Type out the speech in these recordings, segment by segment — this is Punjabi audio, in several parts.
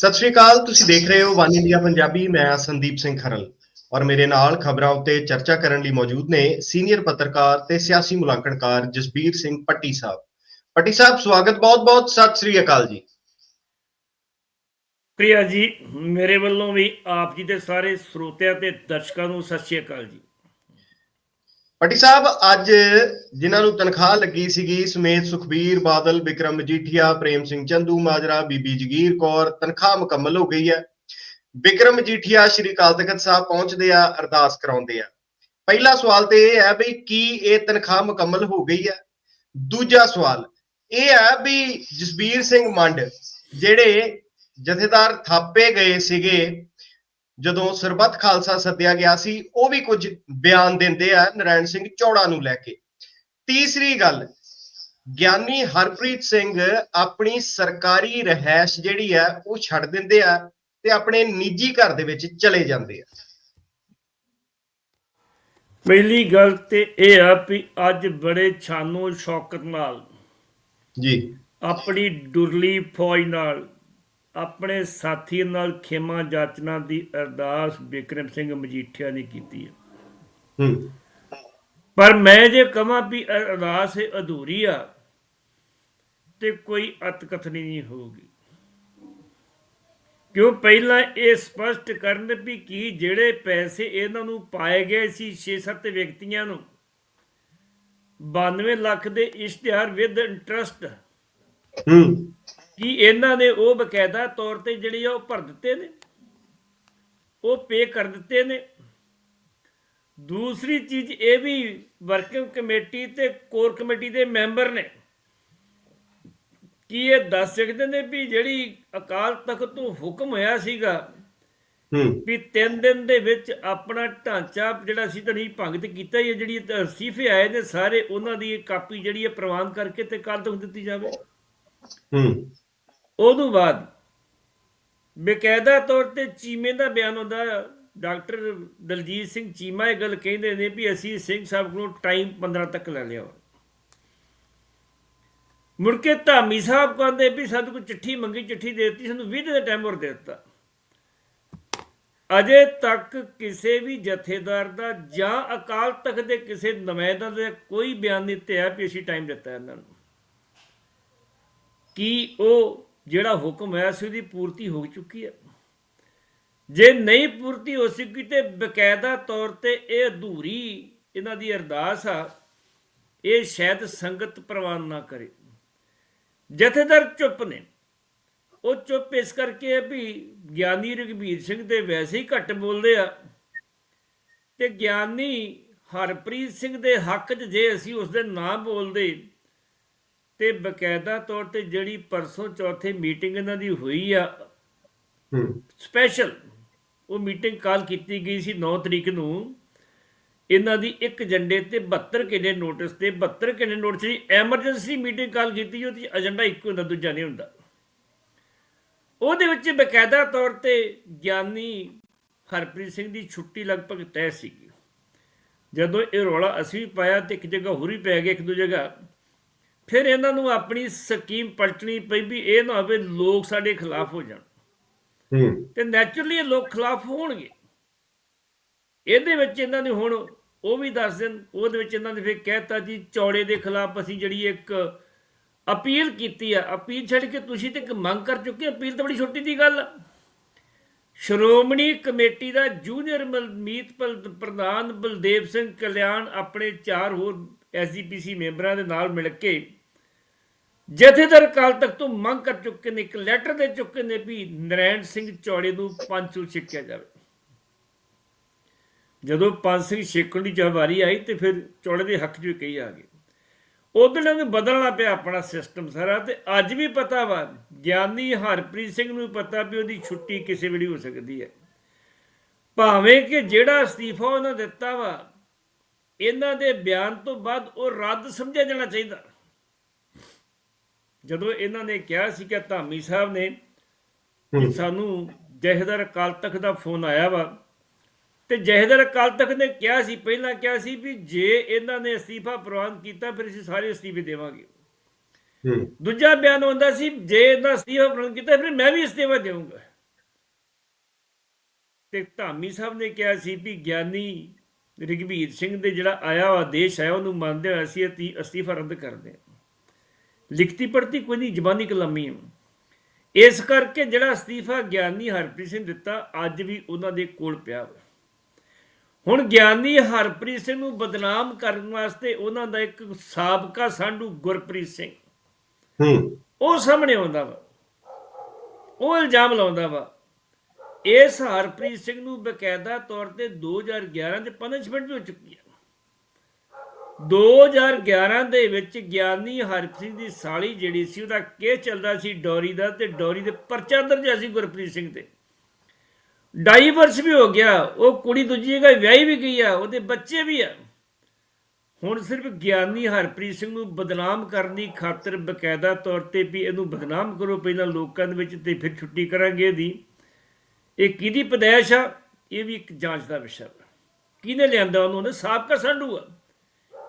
ਸਤਿ ਸ਼੍ਰੀ ਅਕਾਲ, ਤੁਸੀਂ ਦੇਖ ਰਹੇ ਹੋ ਵਨ ਇੰਡੀਆ ਪੰਜਾਬੀ, ਮੈਂ ਹਾਂ ਸੰਦੀਪ ਸਿੰਘ ਖਰਲ। ਔਰ ਮੇਰੇ ਨਾਲ ਖਬਰਾਂ ਉੱਤੇ ਚਰਚਾ ਕਰਨ ਲਈ ਮੌਜੂਦ ਨੇ ਸੀਨੀਅਰ ਪੱਤਰਕਾਰ ਤੇ ਸਿਆਸੀ ਮੁਲਾਂਕਣਕਾਰ ਜਸਬੀਰ ਸਿੰਘ ਪੱਟੀ ਸਾਹਿਬ। ਪੱਟੀ ਸਾਹਿਬ, ਸਵਾਗਤ ਬਹੁਤ-ਬਹੁਤ, ਸਤਿ ਸ਼੍ਰੀ ਅਕਾਲ ਜੀ। ਪ੍ਰਿਆ ਜੀ, ਮੇਰੇ ਵੱਲੋਂ ਵੀ ਆਪ ਜੀ ਦੇ ਸਾਰੇ ਸਰੋਤਿਆਂ ਤੇ ਦਰਸ਼ਕਾਂ ਨੂੰ ਸਤਿ ਸ਼੍ਰੀ ਅਕਾਲ ਜੀ। ਪੱਟੀ ਸਾਹਿਬ, ਅੱਜ ਜਿਨ੍ਹਾਂ ਨੂੰ ਤਨਖਾਹ ਲੱਗੀ ਸੀਗੀ ਸਮੇਤ ਸੁਖਬੀਰ, ਬਾਦਲ ਵਿਕਰਮ ਮਜੀਠੀਆ, ਪ੍ਰੇਮ ਸਿੰਘ ਚੰਦੂ, ਮਾਜਰਾ, ਬੀਬੀ ਜਗੀਰ ਕੌਰ, ਤਨਖਾਹ ਮੁਕੰਮਲ ਹੋ ਗਈ ਹੈ। ਵਿਕਰਮ ਮਜੀਠੀਆ ਸ਼੍ਰੀ ਅਕਾਲ ਤਖਤ ਸਾਹਿਬ ਪਹੁੰਚਦੇ ਆ, ਅਰਦਾਸ ਕਰਾਉਂਦੇ ਆ। ਪਹਿਲਾ ਸਵਾਲ ਤੇ ਇਹ ਹੈ ਵੀ ਕੀ ਇਹ ਤਨਖਾਹ ਮੁਕੰਮਲ ਹੋ ਗਈ ਹੈ? ਦੂਜਾ ਸਵਾਲ, ਇਹ ਹੈ ਵੀ ਜਸਬੀਰ ਸਿੰਘ ਮੰਡ, ਜਿਹੜੇ ਜਥੇਦਾਰ ਥਾਪੇ ਗਏ ਸੀਗੇ ਜਦੋਂ ਸਰਬੱਤ ਖਾਲਸਾ ਸੱਦਿਆ ਗਿਆ ਸੀ ਉਹ ਵੀ ਕੁਝ ਬਿਆਨ ਦਿੰਦੇ ਆ ਨਰਾਇਣ ਸਿੰਘ ਚੌੜਾ ਨੂੰ ਲੈ ਕੇ। ਤੀਸਰੀ ਗੱਲ ਗਿਆਨੀ ਹਰਪ੍ਰੀਤ ਸਿੰਘ ਆਪਣੀ ਸਰਕਾਰੀ ਰਹਿائش ਜਿਹੜੀ ਆ ਉਹ ਛੱਡ ਦਿੰਦੇ ਆ ਤੇ ਆਪਣੇ ਨਿੱਜੀ ਘਰ ਦੇ ਵਿੱਚ ਚਲੇ ਜਾਂਦੇ ਆ। ਪਹਿਲੀ ਗੱਲ ਤੇ ਇਹ ਆ ਵੀ ਅੱਜ ਬੜੇ ਛਾਨੋ ਸ਼ੌਕਤ ਨਾਲ ਜੀ। ਆਪਣੀ ਡੁਰਲੀ ਫੌਜ ਨਾਲ ਆਪਣੇ ਸਾਥੀ ਨਾਲ ਖੇਮਾ ਜਾਚਨਾ ਦੀ ਅਰਦਾਸ ਬਿਕਰਮ ਸਿੰਘ ਮਜੀਠੀਆ ਨੇ ਕੀਤੀ ਹੈ। ਹੂੰ। ਪਰ ਮੈਂ ਜੇ ਕਹਾਂ ਵੀ ਅਰਦਾਸ ਇਹ ਅਧੂਰੀ ਆ ਤੇ ਕੋਈ ਅਤਕਥਨੀ ਨਹੀਂ ਹੋਊਗੀ। ਕਿਉਂ ਪਹਿਲਾਂ ਇਹ ਸਪਸ਼ਟ ਕਰਨ ਵੀ ਕੀ ਜਿਹੜੇ ਪੈਸੇ ਇਹਨਾਂ ਨੂੰ ਪਾਏ ਗਏ ਸੀ 6-7 ਵਿਅਕਤੀਆਂ ਨੂੰ 92 ਲੱਖ ਦੇ ਇਸ਼ਤਿਹਾਰ ਵਿਦ ਇੰਟਰਸਟ ਹੂੰ। ਕੀ ਇਹਨਾਂ ਨੇ ਉਹ ਬਕਾਇਦਾ ਤੌਰ ਤੇ ਜਿਹੜੀ ਉਹ ਭਰ ਦਿੱਤੇ ਨੇ ਉਹ ਪੇ ਕਰ ਦਿੱਤੇ ਨੇ। ਦੂਸਰੀ ਚੀਜ਼ ਇਹ ਵੀ ਵਰਕਿੰਗ ਕਮੇਟੀ ਤੇ ਕੋਰ ਕਮੇਟੀ ਦੇ ਮੈਂਬਰ ਨੇ ਕੀ ਇਹ ਦੱਸ ਸਕਦੇ ਨੇ ਵੀ ਜਿਹੜੀ ਅਕਾਲ ਤਖਤ ਤੋਂ ਹੁਕਮ ਹੋਇਆ ਸੀਗਾ ਹੂੰ। ਵੀ 3 ਦਿਨ ਦੇ ਵਿੱਚ ਆਪਣਾ ਢਾਂਚਾ ਜਿਹੜਾ ਸੀ ਤਾਂ ਨਹੀਂ ਭੰਗਤ ਕੀਤਾ ਹੀ ਹੈ ਜਿਹੜੀ ਅਸੀਫੇ ਆਏ ਨੇ ਸਾਰੇ ਉਹਨਾਂ ਦੀ ਕਾਪੀ ਜਿਹੜੀ ਹੈ ਪ੍ਰਵਾਨ ਕਰਕੇ ਤੇ ਕੱਲ ਤੱਕ ਦਿੱਤੀ ਜਾਵੇ। ਹੂੰ। ਉਦੋਂ ਬਾਅਦ ਬਕਾਇਦਾ ਤੌਰ ਤੇ ਚੀਮੇ ਦਾ ਬਿਆਨ ਹੁੰਦਾ ਡਾਕਟਰ ਦਲਜੀਤ ਸਿੰਘ ਚੀਮਾ ਇਹ ਗੱਲ ਕਹਿੰਦੇ ਨੇ ਵੀ ਅਸੀਂ ਸਿੰਘ ਸਾਹਿਬ ਕੋਲੋਂ ਟਾਈਮ 15 ਤੱਕ ਲੈ ਲਿਆ ਵਾ। ਮੁੜ ਕੇ ਧਾਮੀ ਸਾਹਿਬ ਕਹਿੰਦੇ ਵੀ ਸਾਨੂੰ ਕੋਈ ਚਿੱਠੀ ਮੰਗੀ, ਚਿੱਠੀ ਦੇ ਦਿੱਤੀ, ਸਾਨੂੰ 20 ਦਿਨ ਦਾ ਟਾਈਮ ਹੋਰ ਦੇ ਦਿੱਤਾ ਅਜੇ ਤੱਕ ਕਿਸੇ ਵੀ ਜਥੇਦਾਰ ਦਾ ਜਾਂ ਅਕਾਲ ਤਖਤ ਦੇ ਕਿਸੇ ਨੁਮਾਇੰਦਾ ਦਾ ਕੋਈ ਬਿਆਨ ਨਹੀਂ ਤੇ ਵੀ ਅਸੀਂ ਟਾਈਮ ਦਿੱਤਾ ਇਹਨਾਂ ਨੂੰ ਕੀ ਉਹ ਜਿਹੜਾ ਹੁਕਮ ਹੈ ਸੀ ਉਹਦੀ ਪੂਰਤੀ ਹੋ ਚੁੱਕੀ ਹੈ। ਜੇ ਨਹੀਂ ਪੂਰਤੀ ਹੋ ਸਕੀ ਤੇ ਬਕਾਇਦਾ ਤੌਰ ਤੇ ਇਹ ਅਧੂਰੀ ਇਹਨਾਂ ਦੀ ਅਰਦਾਸ ਆ, ਇਹ ਸ਼ਾਇਦ ਸੰਗਤ ਪ੍ਰਵਾਨ ਨਾ ਕਰੇ। ਜਥੇਦਾਰ ਚੁੱਪ ਨੇ। ਉਹ ਚੁੱਪ ਇਸ ਕਰਕੇ ਹੈ ਵੀ ਗਿਆਨੀ ਰਘਬੀਰ ਸਿੰਘ ਦੇ ਵੈਸੇ ਹੀ ਘੱਟ ਬੋਲਦੇ ਆ ਤੇ ਗਿਆਨੀ ਹਰਪ੍ਰੀਤ ਸਿੰਘ ਦੇ ਹੱਕ 'ਚ ਜੇ ਅਸੀਂ ਉਸ ਦੇ ਨਾਂ ਬੋਲਦੇ ਤੇ ਬਕਾਇਦਾ ਤੌਰ ਤੇ ਜਿਹੜੀ ਪਰਸੋਂ ਚੌਥੇ ਮੀਟਿੰਗ ਇਹਨਾਂ ਦੀ ਹੋਈ ਆ ਹੂੰ। ਸਪੈਸ਼ਲ ਉਹ ਮੀਟਿੰਗ ਕਾਲ ਕੀਤੀ ਗਈ ਸੀ 9 ਤਰੀਕ ਨੂੰ। ਇਹਨਾਂ ਦੀ ਇੱਕ ਏਜੰਡੇ ਤੇ 72 ਘੰਟੇ ਨੋਟਿਸ ਤੇ 72 ਘੰਟੇ ਨੋਟਿਸ ਦੀ ਐਮਰਜੈਂਸੀ ਮੀਟਿੰਗ ਕਾਲ ਕੀਤੀ ਉਹਦੀ ਏਜੰਡਾ ਇੱਕ ਹੁੰਦਾ ਦੂਜਾ ਨਹੀਂ ਹੁੰਦਾ। ਉਹਦੇ ਵਿੱਚ ਬਕਾਇਦਾ ਤੌਰ ਤੇ ਗਿਆਨੀ ਹਰਪ੍ਰੀਤ ਸਿੰਘ ਦੀ ਛੁੱਟੀ ਲਗਭਗ ਤੈਅ ਸੀਗੀ। ਜਦੋਂ ਇਹ ਰੌਲਾ ਅਸੀਂ ਪਾਇਆ ਤੇ ਇੱਕ ਜਗ੍ਹਾ ਹੋਰ ਪੈ ਗਿਆ ਇੱਕ ਦੋ ਜਗ੍ਹਾ ਫਿਰ ਇਹਨਾਂ ਨੂੰ ਆਪਣੀ ਸਕੀਮ ਪਲਟਣੀ ਪਈ ਵੀ ਇਹ ਨਾ ਹੋਵੇ ਲੋਕ ਸਾਡੇ ਖਿਲਾਫ ਹੋ ਜਾਣ। ਹੂੰ। ਤੇ ਨੈਚੁਰਲੀ ਲੋਕ ਖਿਲਾਫ ਹੋਣਗੇ। ਇਹਦੇ ਵਿੱਚ ਇਹਨਾਂ ਨੇ ਹੁਣ ਉਹ ਵੀ ਦੱਸ ਦੇਣ ਉਹਦੇ ਵਿੱਚ ਇਹਨਾਂ ਨੇ ਫਿਰ ਕਹਿਤਾ ਜੀ ਚੌੜੇ ਦੇ ਖਿਲਾਫ ਅਸੀਂ ਜਿਹੜੀ ਇੱਕ ਅਪੀਲ ਕੀਤੀ ਆ ਅਪੀਲ ਛੱਡ ਕੇ ਤੁਸੀਂ ਤੇ ਇੱਕ ਮੰਗ ਕਰ ਚੁੱਕੇ। ਅਪੀਲ ਤਾਂ ਬੜੀ ਛੋਟੀ ਦੀ ਗੱਲ ਆ। ਸ਼੍ਰੋਮਣੀ ਕਮੇਟੀ ਦਾ ਜੂਨੀਅਰ ਮੀਤ ਪ੍ਰਧਾਨ ਬਲਦੇਵ ਸਿੰਘ ਕਲਿਆਣ ਆਪਣੇ ਚਾਰ ਹੋਰ ਐਸਜੀਪੀਸੀ ਮੈਂਬਰਾਂ ਦੇ ਨਾਲ ਮਿਲ ਕੇ ਜਥੇਦਾਰ ਕਾਲ ਤੱਕ ਤੋਂ ਮੰਗ ਕਰ ਚੁੱਕੇ ਨੇ, ਇੱਕ ਲੈਟਰ ਦੇ ਚੁੱਕੇ ਨੇ ਵੀ ਨਰੈਣ ਸਿੰਘ ਚੌੜੇ ਨੂੰ ਪੰਚੂ ਛਿੱਕਿਆ ਜਾਵੇ। ਜਦੋਂ ਪੰਜ ਸਿੰਘ ਛੇਕਣ ਦੀ ਜਵਾਰੀ ਆਈ ਤੇ ਫਿਰ ਚੌੜੇ ਦੇ ਹੱਕ 'ਚ ਵੀ ਕਹੀ ਆ ਗਏ ਉਦੋਂ ਨੂੰ ਬਦਲਣਾ ਪਿਆ ਆਪਣਾ ਸਿਸਟਮ ਸਾਰਾ ਤੇ ਅੱਜ ਵੀ ਪਤਾ ਵਾ, ਗਿਆਨੀ ਹਰਪ੍ਰੀਤ ਸਿੰਘ ਨੂੰ ਵੀ ਪਤਾ ਵੀ ਉਹਦੀ ਛੁੱਟੀ ਕਿਸੇ ਵੇਲੇ ਹੋ ਸਕਦੀ ਹੈ। ਭਾਵੇਂ ਕਿ ਜਿਹੜਾ ਅਸਤੀਫਾ ਉਹਨਾਂ ਦਿੱਤਾ ਵਾ, ਇਹਨਾਂ ਦੇ ਬਿਆਨ ਤੋਂ ਬਾਅਦ ਉਹ ਰੱਦ ਸਮਝਿਆ ਜਾਣਾ ਚਾਹੀਦਾ। ਜਦੋਂ ਇਹਨਾਂ ਨੇ ਕਿਹਾ ਸੀ ਕਿ ਧਾਮੀ ਸਾਹਿਬ ਨੇ ਕਿ ਸਾਨੂੰ ਜਹਦਰ ਅਕਾਲ ਤਖਤ ਦਾ ਫੋਨ ਆਇਆ ਵਾ ਤੇ ਜਹਦਰ ਅਕਾਲ ਤਖਤ ਨੇ ਕਿਹਾ ਸੀ ਪਹਿਲਾਂ ਕਿਹਾ ਸੀ ਵੀ ਜੇ ਇਹਨਾਂ ਨੇ ਅਸਤੀਫਾ ਪ੍ਰਵਾਨ ਕੀਤਾ ਫਿਰ ਅਸੀਂ ਸਾਰੇ ਅਸਤੀਫੇ ਦੇਵਾਂਗੇ। ਹੂੰ। ਦੂਜਾ ਬਿਆਨ ਹੁੰਦਾ ਸੀ ਜੇ ਇਹਨਾਂ ਅਸਤੀਫਾ ਪ੍ਰਵਾਨ ਕੀਤਾ ਫਿਰ ਮੈਂ ਵੀ ਅਸਤੀਫਾ ਦੇਵਾਂਗਾ ਤੇ ਧਾਮੀ ਸਾਹਿਬ ਨੇ ਕਿਹਾ ਸੀ ਵੀ ਗਿਆਨੀ ਰਘਬੀਰ ਸਿੰਘ ਦੇ ਜਿਹੜਾ ਆਇਆ ਵਾ ਦੇਸ਼ ਹੈ ਉਹਨੂੰ ਮੰਨਦੇ ਹੋਏ ਅਸੀਂ ਅਸਤੀਫਾ ਰੱਦ ਕਰਦੇ ਹਾਂ। ਲਿਖਤੀ ਪੜਤੀ ਕੋਈ ਨਹੀਂ ਜ਼ਬਾਨੀ ਕਲਾਮੀ ਹੈ ਇਸ ਕਰਕੇ ਜਿਹੜਾ ਅਸਤੀਫਾ ਗਿਆਨੀ ਹਰਪ੍ਰੀਤ ਸਿੰਘ ਦਿੱਤਾ ਅੱਜ ਵੀ ਉਹਨਾਂ ਦੇ ਕੋਲ ਪਿਆ ਹੁਣ ਗਿਆਨੀ ਹਰਪ੍ਰੀਤ ਸਿੰਘ ਨੂੰ ਬਦਨਾਮ ਕਰਨ ਵਾਸਤੇ ਉਹਨਾਂ ਦਾ ਇੱਕ ਸਾਬਕਾ ਸਾਂਢੂ ਗੁਰਪ੍ਰੀਤ ਸਿੰਘ। ਹੂੰ। ਉਹ ਸਾਹਮਣੇ ਆਉਂਦਾ ਵਾ। ਉਹ ਇਲਜ਼ਾਮ ਲਾਉਂਦਾ ਵਾ। ਇਸ ਹਰਪ੍ਰੀਤ ਸਿੰਘ ਨੂੰ ਬਕਾਇਦਾ ਤੌਰ ਤੇ 2011 ਚ ਪਨਿਸ਼ਮੈਂਟ ਵੀ ਹੋ ਚੁੱਕੀ ਹੈ 2011 ਦੇ ਵਿੱਚ ਗਿਆਨੀ ਹਰਪ੍ਰੀਤ ਸਿੰਘ ਦੀ ਸਾਲੀ ਜਿਹੜੀ ਸੀ, ਉਹਦਾ ਕੇਸ ਚੱਲਦਾ ਸੀ ਡੋਰੀ ਦਾ ਤੇ ਡੌਰੀ ਦੇ ਪਰਚਾ ਦਰਜ ਸੀ ਗੁਰਪ੍ਰੀਤ ਸਿੰਘ ਤੇ। ਡਾਈਵਰਸ ਵੀ ਹੋ ਗਿਆ, ਉਹ ਕੁੜੀ ਦੂਜੀ ਜਗ੍ਹਾ ਵਿਆਹੀ ਵੀ ਗਈ ਆ, ਉਹਦੇ ਬੱਚੇ ਵੀ ਆ। ਹੁਣ ਸਿਰਫ ਗਿਆਨੀ ਹਰਪ੍ਰੀਤ ਸਿੰਘ ਨੂੰ ਬਦਨਾਮ ਕਰਨ ਦੀ ਖਾਤਰ ਬਕਾਇਦਾ ਤੌਰ ਤੇ ਵੀ ਇਹਨੂੰ ਬਦਨਾਮ ਕਰੋ, ਪਹਿਲਾਂ ਲੋਕਾਂ ਦੇ ਵਿੱਚ ਤੇ ਫਿਰ ਛੁੱਟੀ ਕਰਾਂਗੇ ਇਹਦੀ। ਇਹ ਕਿਹਦੀ ਪਦੈਸ਼ ਆ? ਇਹ ਵੀ ਇੱਕ ਜਾਂਚ ਦਾ ਵਿਸ਼ਾ। ਹੈ ਕਿਹਨੇ ਲਿਆਂਦਾ ਉਹਨੂੰ? ਉਹਨੇ ਸਾਬਕਾ ਸੰਡੂ ਆ।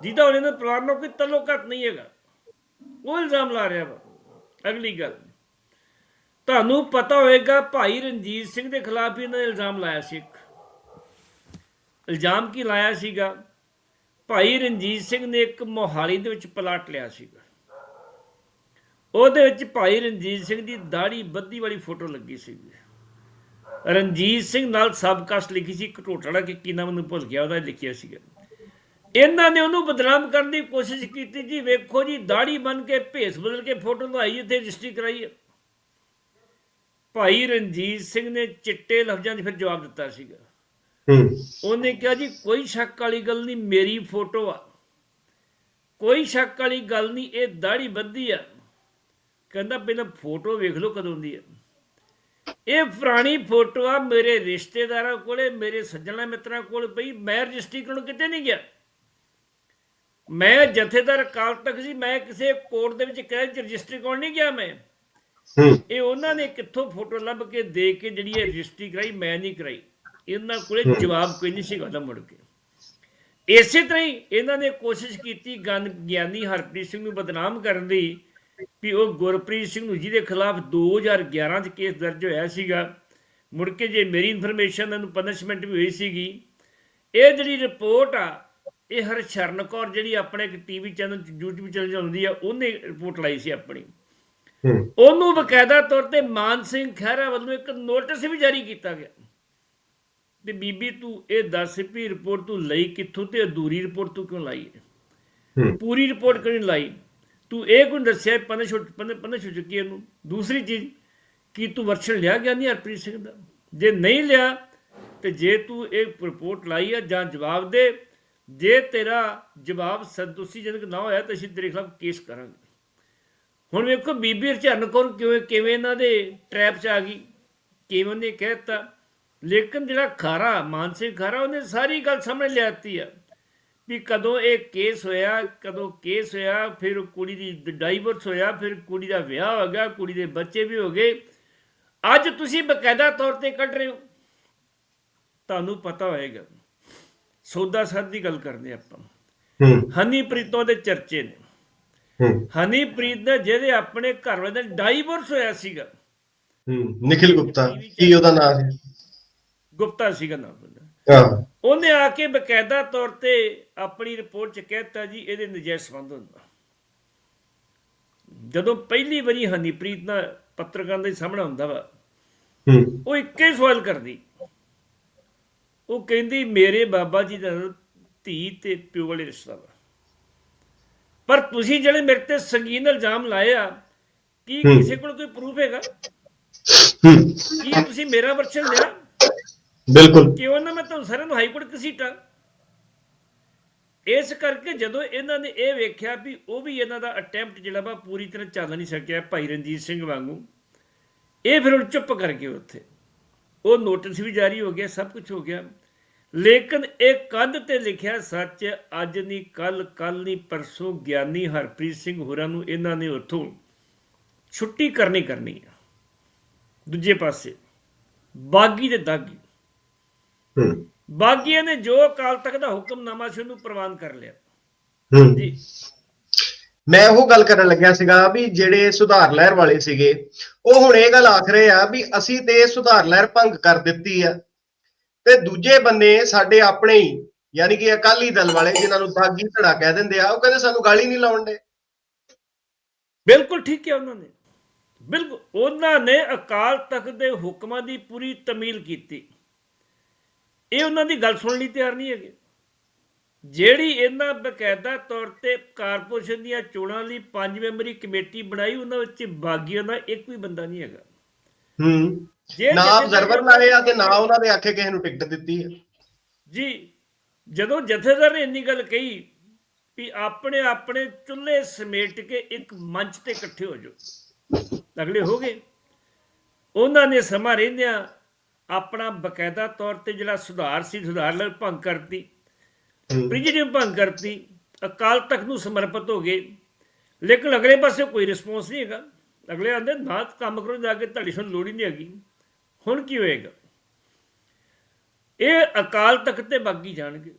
ਜਿਹਦਾ ਉਹਨੇ ਨਾਲ ਪਰਿਵਾਰ ਨਾਲ ਕੋਈ ਤਲੋਕਤ ਨਹੀਂ ਹੈਗਾ। ਉਹ ਇਲਜ਼ਾਮ ਲਾ ਰਿਹਾ ਵਾ। ਅਗਲੀ ਗੱਲ। ਤੁਹਾਨੂੰ ਪਤਾ ਹੋਵੇਗਾ ਭਾਈ ਰਣਜੀਤ ਸਿੰਘ ਦੇ ਖਿਲਾਫ ਵੀ ਇਹਨਾਂ ਨੇ ਇਲਜ਼ਾਮ ਲਾਇਆ ਸੀ ਇੱਕ। ਇਲਜ਼ਾਮ ਕੀ ਲਾਇਆ ਸੀਗਾ? ਭਾਈ ਰਣਜੀਤ ਸਿੰਘ ਨੇ ਇੱਕ ਮੋਹਾਲੀ ਦੇ ਵਿੱਚ ਪਲਾਟ ਲਿਆ ਸੀਗਾ। ਉਹਦੇ ਵਿੱਚ ਭਾਈ ਰਣਜੀਤ ਸਿੰਘ ਦੀ ਦਾੜੀ ਬੱਦੀ ਵਾਲੀ ਫੋਟੋ ਲੱਗੀ ਸੀਗੀ। ਰਣਜੀਤ ਸਿੰਘ ਨਾਲ ਸਬਕਸ ਲਿਖੀ ਸੀ। ਘਟੋਟੜਾ ਕਿ ਕੀ ਨਾਮ ਮੈਨੂੰ ਭੁੱਲ ਗਿਆ, ਉਹਦਾ ਲਿਖਿਆ ਸੀਗਾ। ਇਹਨਾਂ ਨੇ ਉਹਨੂੰ ਬਦਨਾਮ ਕਰਨ ਦੀ ਕੋਸ਼ਿਸ਼ ਕੀਤੀ ਜੀ। ਵੇਖੋ ਜੀ ਦਾੜੀ ਬਨ ਕੇ ਭੇਸ ਬਦਲ ਕੇ ਫੋਟੋ ਲਾਈ ਇੱਥੇ ਰਜਿਸਟਰੀ ਕਰਾਈ ਭਾਈ ਰਣਜੀਤ ਸਿੰਘ ਨੇ ਚਿੱਟੇ ਲਫ਼ਜ਼ਾਂ 'ਚ ਫਿਰ ਜਵਾਬ ਦਿੱਤਾ ਸੀਗਾ। ਹੂੰ। ਉਹਨੇ ਕਿਹਾ ਜੀ ਕੋਈ ਸ਼ੱਕ ਵਾਲੀ ਗੱਲ ਨਹੀਂ ਮੇਰੀ ਫੋਟੋ ਆ। ਕੋਈ ਸ਼ੱਕ ਵਾਲੀ ਗੱਲ ਨਹੀਂ ਇਹ ਦਾੜੀ ਬੱਧੀ ਆ। ਕਹਿੰਦਾ ਪਹਿਲਾਂ ਫੋਟੋ ਵੇਖ ਲਓ ਕਦੋਂ ਦੀ ਆ। ਇਹ ਪੁਰਾਣੀ ਫੋਟੋ ਆ ਮੇਰੇ ਰਿਸ਼ਤੇਦਾਰਾਂ ਕੋਲੇ ਮੇਰੇ ਸੱਜਣਾ ਮਿੱਤਰਾਂ ਕੋਲ ਪਈ। ਮੈਂ ਰਜਿਸਟਰੀ ਕਰਨ ਕਿਤੇ ਨਹੀਂ ਗਿਆ। ਮੈਂ ਜਥੇਦਾਰ ਅਕਾਲ ਤਖਤ ਸੀ ਮੈਂ ਕਿਸੇ ਕੋਰਟ ਦੇ ਵਿੱਚ ਕਹਿ ਰਜਿਸਟਰੀ ਕੋਲ ਨਹੀਂ ਗਿਆ ਮੈਂ। ਇਹ ਉਹਨਾਂ ਨੇ ਕਿੱਥੋਂ ਫੋਟੋ ਲੱਭ ਕੇ ਦੇ ਕੇ ਜਿਹੜੀ ਇਹ ਰਜਿਸਟਰੀ ਕਰਾਈ ਮੈਂ ਨਹੀਂ ਕਰਾਈ। ਇਹਨਾਂ ਕੋਲੇ ਜਵਾਬ ਕੋਈ ਨਹੀਂ ਸੀਗਾ ਉਹਦਾ ਮੁੜ ਕੇ। ਇਸੇ ਤਰ੍ਹਾਂ ਹੀ ਇਹਨਾਂ ਨੇ ਕੋਸ਼ਿਸ਼ ਕੀਤੀ ਗਨ ਗਿਆਨੀ ਹਰਪ੍ਰੀਤ ਸਿੰਘ ਨੂੰ ਬਦਨਾਮ ਕਰਨ ਦੀ ਵੀ ਉਹ ਗੁਰਪ੍ਰੀਤ ਸਿੰਘ ਨੂੰ ਜਿਹਦੇ ਖਿਲਾਫ 2011 ਚ ਕੇਸ ਦਰਜ ਹੋਇਆ ਸੀਗਾ ਮੁੜ ਕੇ ਜੇ ਮੇਰੀ ਇਨਫੋਰਮੇਸ਼ਨ ਨੂੰ ਪਨਿਸ਼ਮੈਂਟ ਵੀ ਹੋਈ ਸੀਗੀ ਇਹ ਜਿਹੜੀ ਰਿਪੋਰਟ ਆ ਇਹ ਹਰਸ਼ਰਨ ਕੌਰ ਜਿਹੜੀ ਆਪਣੇ ਇੱਕ ਟੀਵੀ ਚੈਨਲ YouTube ਚੈਨਲ ਆਉਂਦੀ ਆ ਉਹਨੇ ਰਿਪੋਰਟ ਲਾਈ ਸੀ ਆਪਣੀ। ਹੂੰ। ਉਹਨੂੰ ਬਕਾਇਦਾ ਤੌਰ ਤੇ ਮਾਨ ਸਿੰਘ ਖਹਿਰਾ ਵੱਲੋਂ ਇੱਕ ਨੋਟਿਸ ਵੀ ਜਾਰੀ ਕੀਤਾ ਗਿਆ। ਤੇ ਬੀਬੀ ਤੂੰ ਇਹ ਦੱਸ ਵੀ ਰਿਪੋਰਟ ਤੂੰ ਲਈ ਕਿੱਥੋਂ ਤੇ ਅਧੂਰੀ ਰਿਪੋਰਟ ਤੂੰ ਕਿਉਂ ਲਾਈ ਹੈ? ਪੂਰੀ ਰਿਪੋਰਟ ਕਿਉਂ ਨਹੀਂ ਲਾਈ? ਤੂੰ ਇਹ ਕੋਈ ਦੱਸਿਆ ਪਨਿਸ਼ ਪਨਿਸ਼ ਹੋ ਚੁੱਕੀ ਹੈ ਇਹਨੂੰ? ਦੂਸਰੀ ਚੀਜ਼ ਕੀ ਤੂੰ ਵਰਸ਼ਨ ਲਿਆ ਗਿਆ ਨਹੀਂ ਹਰਪ੍ਰੀਤ ਸਿੰਘ ਦਾ? ਜੇ ਨਹੀਂ ਲਿਆ ਤੇ ਜੇ ਤੂੰ ਇਹ ਰਿਪੋਰਟ ਲਾਈ ਹੈ ਜਾਂ ਜਵਾਬ ਦੇ ਜੇ ਤੇਰਾ ਜਵਾਬ ਸੰਤੁਸ਼ਟੀਜਨਕ ਨਾ ਹੋਇਆ ਤਾਂ ਅਸੀਂ ਤੇਰੇ ਖਿਲਾਫ ਕੇਸ ਕਰਾਂਗੇ। ਹੁਣ ਵੇਖੋ ਬੀਬੀ ਹਰਚਰਨ ਕੌਰ ਕਿਵੇਂ ਕਿਵੇਂ ਇਹਨਾਂ ਦੇ ਟ੍ਰੈਪ 'ਚ ਆ ਗਈ, ਕਿਵੇਂ ਉਹਨੇ ਕਹਿਤਾ ਲੇਕਿਨ ਜਿਹੜਾ ਖਾਰਾ ਮਾਨਸਿਕ ਖਾਰਾ, ਉਹਨੇ ਸਾਰੀ ਗੱਲ ਸਾਹਮਣੇ ਲਿਆਤੀ ਆ ਵੀ ਕਦੋਂ ਇਹ ਕੇਸ ਹੋਇਆ, ਕਦੋਂ ਕੇਸ ਹੋਇਆ, ਫਿਰ ਕੁੜੀ ਦੀ ਡਾਈਵਰਸ ਹੋਇਆ, ਫਿਰ ਕੁੜੀ ਦਾ ਵਿਆਹ ਹੋ ਗਿਆ, ਕੁੜੀ ਦੇ ਬੱਚੇ ਵੀ ਹੋ ਗਏ। ਅੱਜ ਤੁਸੀਂ ਬਕਾਇਦਾ ਤੌਰ ਤੇ ਕੱਢ ਰਹੇ ਹੋ। ਤੁਹਾਨੂੰ ਪਤਾ ਹੋਏਗਾ। ਸੌਦਾ ਸਾਧ ਦੀ ਗੱਲ ਕਰਦੇ ਆਪਾਂ। ਹੂੰ। ਹਨੀਪ੍ਰੀਤੋਂ ਦੇ ਚਰਚੇ ਨੇ। ਹੂੰ। ਹਨੀਪ੍ਰੀਤ ਨੇ ਜਿਹਦੇ ਆਪਣੇ ਘਰ ਵਾਲੇ ਦਾ ਡਾਈਵਰਸ ਹੋਇਆ ਸੀਗਾ। ਹੂੰ ਨਿਖਿਲ ਗੁਪਤਾ। ਕੀ ਉਹਦਾ ਨਾਮ ਸੀ? ਗੁਪਤਾ ਸੀਗਾ ਨਾਮ ਉਹਦਾ। ਆਹ ਉਹਨੇ ਆ ਕੇ ਬਕਾਇਦਾ ਤੌਰ ਤੇ ਆਪਣੀ ਰਿਪੋਰਟ ਚ ਕਹਿਤਾ ਜੀ ਇਹਦੇ ਨਜਾਇਜ਼ ਸੰਬੰਧ ਹੁੰਦਾ। ਜਦੋਂ ਪਹਿਲੀ ਵਾਰੀ ਹਨੀਪ੍ਰੀਤ ਨਾਲ ਪੱਤਰਕਾਰ ਦੇ ਸਾਹਮਣੇ ਹੁੰਦਾ ਵਾ ਹੂੰ। ਉਹ ਇੱਕੇ ਹੀ ਸਵਾਲ ਕਰਦੀ। ਉਹ ਕਹਿੰਦੀ ਮੇਰੇ ਬਾਬਾ ਜੀ ਦਾ ਧੀ ਤੇ ਪਿਓ ਵਾਲੇ ਰਿਸ਼ਤਾ ਵਾ। ਪਰ ਤੁਸੀਂ ਜਿਹੜੇ ਮੇਰੇ ਤੇ ਸੰਗੀਨ ਇਲਜ਼ਾਮ ਲਾਏ ਆ ਕੀ। ਕਿਸੇ ਕੋਲ ਕੋਈ ਪ੍ਰੂਫ ਹੈਗਾ? ਕੀ ਤੁਸੀਂ ਮੇਰਾ ਵਰਸ਼ਨ ਲਿਆ? ਬਿਲਕੁਲ। ਕਿਉਂ ਨਾ ਮੈਂ ਤੁਹਾਨੂੰ ਸਾਰਿਆਂ ਨੂੰ ਹਾਈ ਕੋਰਟ ਕਸੀਟਾਂ ਇਸ ਕਰਕੇ ਜਦੋਂ ਇਹਨਾਂ ਨੇ ਇਹ ਵੇਖਿਆ ਵੀ ਉਹ ਵੀ ਇਹਨਾਂ ਦਾ ਅਟੈਂਪਟ ਜਿਹੜਾ ਵਾ ਪੂਰੀ ਤਰ੍ਹਾਂ ਚੱਲ ਨਹੀਂ ਸਕਿਆ ਭਾਈ ਰਣਜੀਤ ਸਿੰਘ ਵਾਂਗੂ ਇਹ ਫਿਰ ਹੁਣ ਚੁੱਪ ਕਰ ਗਏ ਉੱਥੇ। ਉਹ ਨੋਟਿਸ ਵੀ ਜਾਰੀ ਹੋ ਗਿਆ ਸਭ ਕੁਝ ਹੋ ਗਿਆ। ਲੇਕਿਨ ਇਹ ਕੰਧ ਤੇ ਲਿਖਿਆ ਸੱਚ ਅੱਜ ਨਹੀਂ ਕੱਲ ਕੱਲ ਨਹੀਂ ਪਰਸੋਂ ਗਿਆਨੀ ਹਰਪ੍ਰੀਤ ਸਿੰਘ ਹੋਰਾਂ ਨੂੰ ਇਹਨਾਂ ਨੇ ਉੱਥੋਂ ਛੁੱਟੀ ਕਰਨੀ ਕਰਨੀ ਆ। ਦੂਜੇ ਪਾਸੇ ਬਾਗੀ ਤੇ ਦਾਗੀ। ਹੂੰ। ਬਾਗੀਆਂ ਨੇ ਜੋ ਅਕਾਲ ਤਖਤ ਦਾ ਹੁਕਮਨਾਮਾ ਸੀ ਉਹਨੂੰ ਪ੍ਰਵਾਨ ਕਰ ਲਿਆ। ਹੂੰ। ਜੀ। ਮੈਂ ਉਹ ਗੱਲ ਕਰਨ ਲੱਗਿਆ ਸੀਗਾ ਵੀ ਜਿਹੜੇ ਸੁਧਾਰ ਲਹਿਰ ਵਾਲੇ ਸੀਗੇ ਉਹ ਹੁਣ ਇਹ ਗੱਲ ਆਖ ਰਹੇ ਆ ਵੀ ਅਸੀਂ ਤੇ ਸੁਧਾਰ ਲਹਿਰ ਭੰਗ ਕਰ ਦਿੱਤੀ ਆ। ਤੇ ਦੂਜੇ ਬੰਨੇ ਸਾਡੇ ਆਪਣੇ ਹੀ ਯਾਨੀ ਕਿ ਅਕਾਲੀ ਦਲ ਵਾਲੇ ਜਿਨ੍ਹਾਂ ਨੂੰ ਦਾਗੀ ਧੜਾ ਕਹਿ ਦਿੰਦੇ ਆ ਉਹ ਕਹਿੰਦੇ ਸਾਨੂੰ ਗਾਲੀ ਨਹੀਂ ਲਾਉਣ ਦੇ। ਬਿਲਕੁਲ ਠੀਕ ਹੈ ਉਹਨਾਂ ਨੇ। ਬਿਲਕੁਲ ਉਹਨਾਂ ਨੇ ਅਕਾਲ ਤਖਤ ਦੇ ਹੁਕਮਾਂ ਦੀ ਪੂਰੀ ਤਮੀਲ ਕੀਤੀ। ਇਹ ਉਹਨਾਂ ਦੀ ਗੱਲ ਸੁਣਨ ਲਈ ਤਿਆਰ ਨਹੀਂ ਹੈਗੇ। ਜਿਹੜੀ ਇਹਨਾਂ ਬਕਾਇਦਾ ਤੌਰ ਤੇ ਕਾਰਪੋਰੇਸ਼ਨ ਦੀਆਂ ਚੋਣਾਂ ਲਈ ਪੰਜ ਮੈਂਬਰੀ ਕਮੇਟੀ ਬਣਾਈ ਉਹਨਾਂ ਵਿੱਚ ਬਾਗੀਆਂ ਦਾ ਇੱਕ ਵੀ ਬੰਦਾ ਨਹੀਂ ਹੈਗਾ। ਹੂੰ। ਨਾ ਆਬਜ਼ਰਵਰ ਲਾਏ ਆ ਤੇ ਨਾ ਉਹਨਾਂ ਦੇ ਆਖੇ ਕਿਸੇ ਨੂੰ ਟਿਕਟ ਦਿੱਤੀ ਹੈ ਜੀ ਜਦੋਂ ਜਥੇਦਾਰ ਨੇ ਇੰਨੀ ਗੱਲ ਕਹੀ ਵੀ ਆਪਣੇ ਆਪਣੇ ਚੁੱਲ੍ਹੇ ਸਮੇਟ ਕੇ ਇੱਕ ਮੰਚ ਤੇ ਇਕੱਠੇ ਹੋ ਜਾਓ ਤਗੜੇ ਹੋ ਗਏ। ਉਹਨਾਂ ਨੇ ਸਮਾਂ ਰਹਿੰਦਿਆਂ ਆਪਣਾ ਬਕਾਇਦਾ ਤੌਰ ਤੇ ਜਿਹੜਾ ਸੁਧਾਰ ਸੀ ਸੁਧਾਰ ਲਈ ਭੰਗ ਕਰਤੀ। ਪ੍ਰੀਜੀਡੀਅਮ ਭੰਗ ਕਰਤੀ ਅਕਾਲ ਤਖਤ ਨੂੰ ਸਮਰਪਿਤ ਹੋ ਗਏ। ਲੇਕਿਨ ਅਗਲੇ ਪਾਸੇ ਕੋਈ ਰਿਸਪੌਂਸ ਨਹੀਂ ਹੈਗਾ। ਅਗਲੇ ਆਂਦੇ ਨਾ ਕੰਮ ਕਰੋ ਜਾ ਕੇ ਤੁਹਾਡੀ ਸਾਨੂੰ ਲੋੜ ਹੀ ਨਹੀਂ ਹੈਗੀ। ਹੁਣ ਕੀ ਹੋਏਗਾ? ਇਹ ਅਕਾਲ ਤਖਤ ਤੇ ਬਾਗੀ ਜਾਣਗੇ।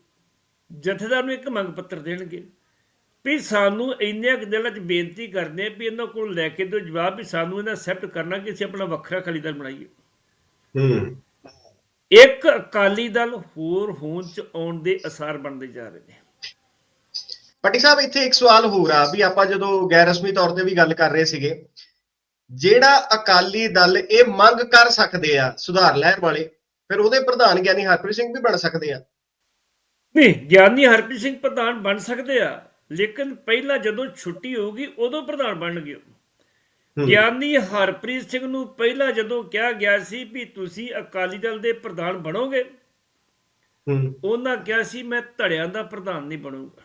ਜਥੇਦਾਰ ਨੂੰ ਇੱਕ ਮੰਗ ਪੱਤਰ ਦੇਣਗੇ ਵੀ ਸਾਨੂੰ ਇੰਨੇ ਕੁ ਦਿਨਾਂ 'ਚ ਬੇਨਤੀ ਕਰਦੇ ਆ ਵੀ ਇਹਨਾਂ ਕੋਲ ਲੈ ਕੇ ਦਿਓ ਜਵਾਬ ਵੀ ਸਾਨੂੰ ਇਹਨਾਂ ਐਕਸੈਪਟ ਕਰਨਾ ਕਿ ਅਸੀਂ ਆਪਣਾ ਵੱਖਰਾ ਅਕਾਲੀ ਦਲ ਬਣਾਈਏ। ਹੂੰ। ਇੱਕ ਅਕਾਲੀ ਦਲ ਹੋਰ ਹੋਂਦ 'ਚ ਆਉਣ ਦੇ ਅਸਾਰ ਬਣਦੇ ਜਾ ਰਹੇ ਨੇ। ਪੱਟੀ ਸਾਹਿਬ ਇੱਥੇ ਇੱਕ ਸਵਾਲ ਹੋਰ ਆ ਵੀ ਆਪਾਂ ਜਦੋਂ ਗੈਰ ਰਸਮੀ ਤੌਰ ਤੇ ਵੀ ਗੱਲ ਕਰ ਰਹੇ ਸੀਗੇ ਜਿਹੜਾ ਅਕਾਲੀ ਦਲ ਇਹ ਮੰਗ ਕਰ ਸਕਦੇ ਆ ਸੁਧਾਰ ਲਹਿਰ ਵਾਲੇ ਫਿਰ ਉਹਦੇ ਪ੍ਰਧਾਨ ਗਿਆਨੀ ਹਰਪ੍ਰੀਤ ਸਿੰਘ ਵੀ ਬਣ ਸਕਦੇ ਆ। ਨਹੀਂ ਗਿਆਨੀ ਹਰਪ੍ਰੀਤ ਸਿੰਘ ਪ੍ਰਧਾਨ ਬਣ ਸਕਦੇ ਆ ਲੇਕਿਨ ਪਹਿਲਾਂ ਜਦੋਂ ਛੁੱਟੀ ਹੋਊਗੀ ਉਦੋਂ ਪ੍ਰਧਾਨ ਬਣਨਗੇ। ਗਿਆਨੀ ਹਰਪ੍ਰੀਤ ਸਿੰਘ ਨੂੰ ਪਹਿਲਾਂ ਜਦੋਂ ਕਿਹਾ ਗਿਆ ਸੀ ਵੀ ਤੁਸੀਂ ਅਕਾਲੀ ਦਲ ਦੇ ਪ੍ਰਧਾਨ ਬਣੋਗੇ ਹੂੰ। ਉਹਨਾਂ ਕਿਹਾ ਸੀ ਮੈਂ ਧੜਿਆਂ ਦਾ ਪ੍ਰਧਾਨ ਨਹੀਂ ਬਣੂੰਗਾ।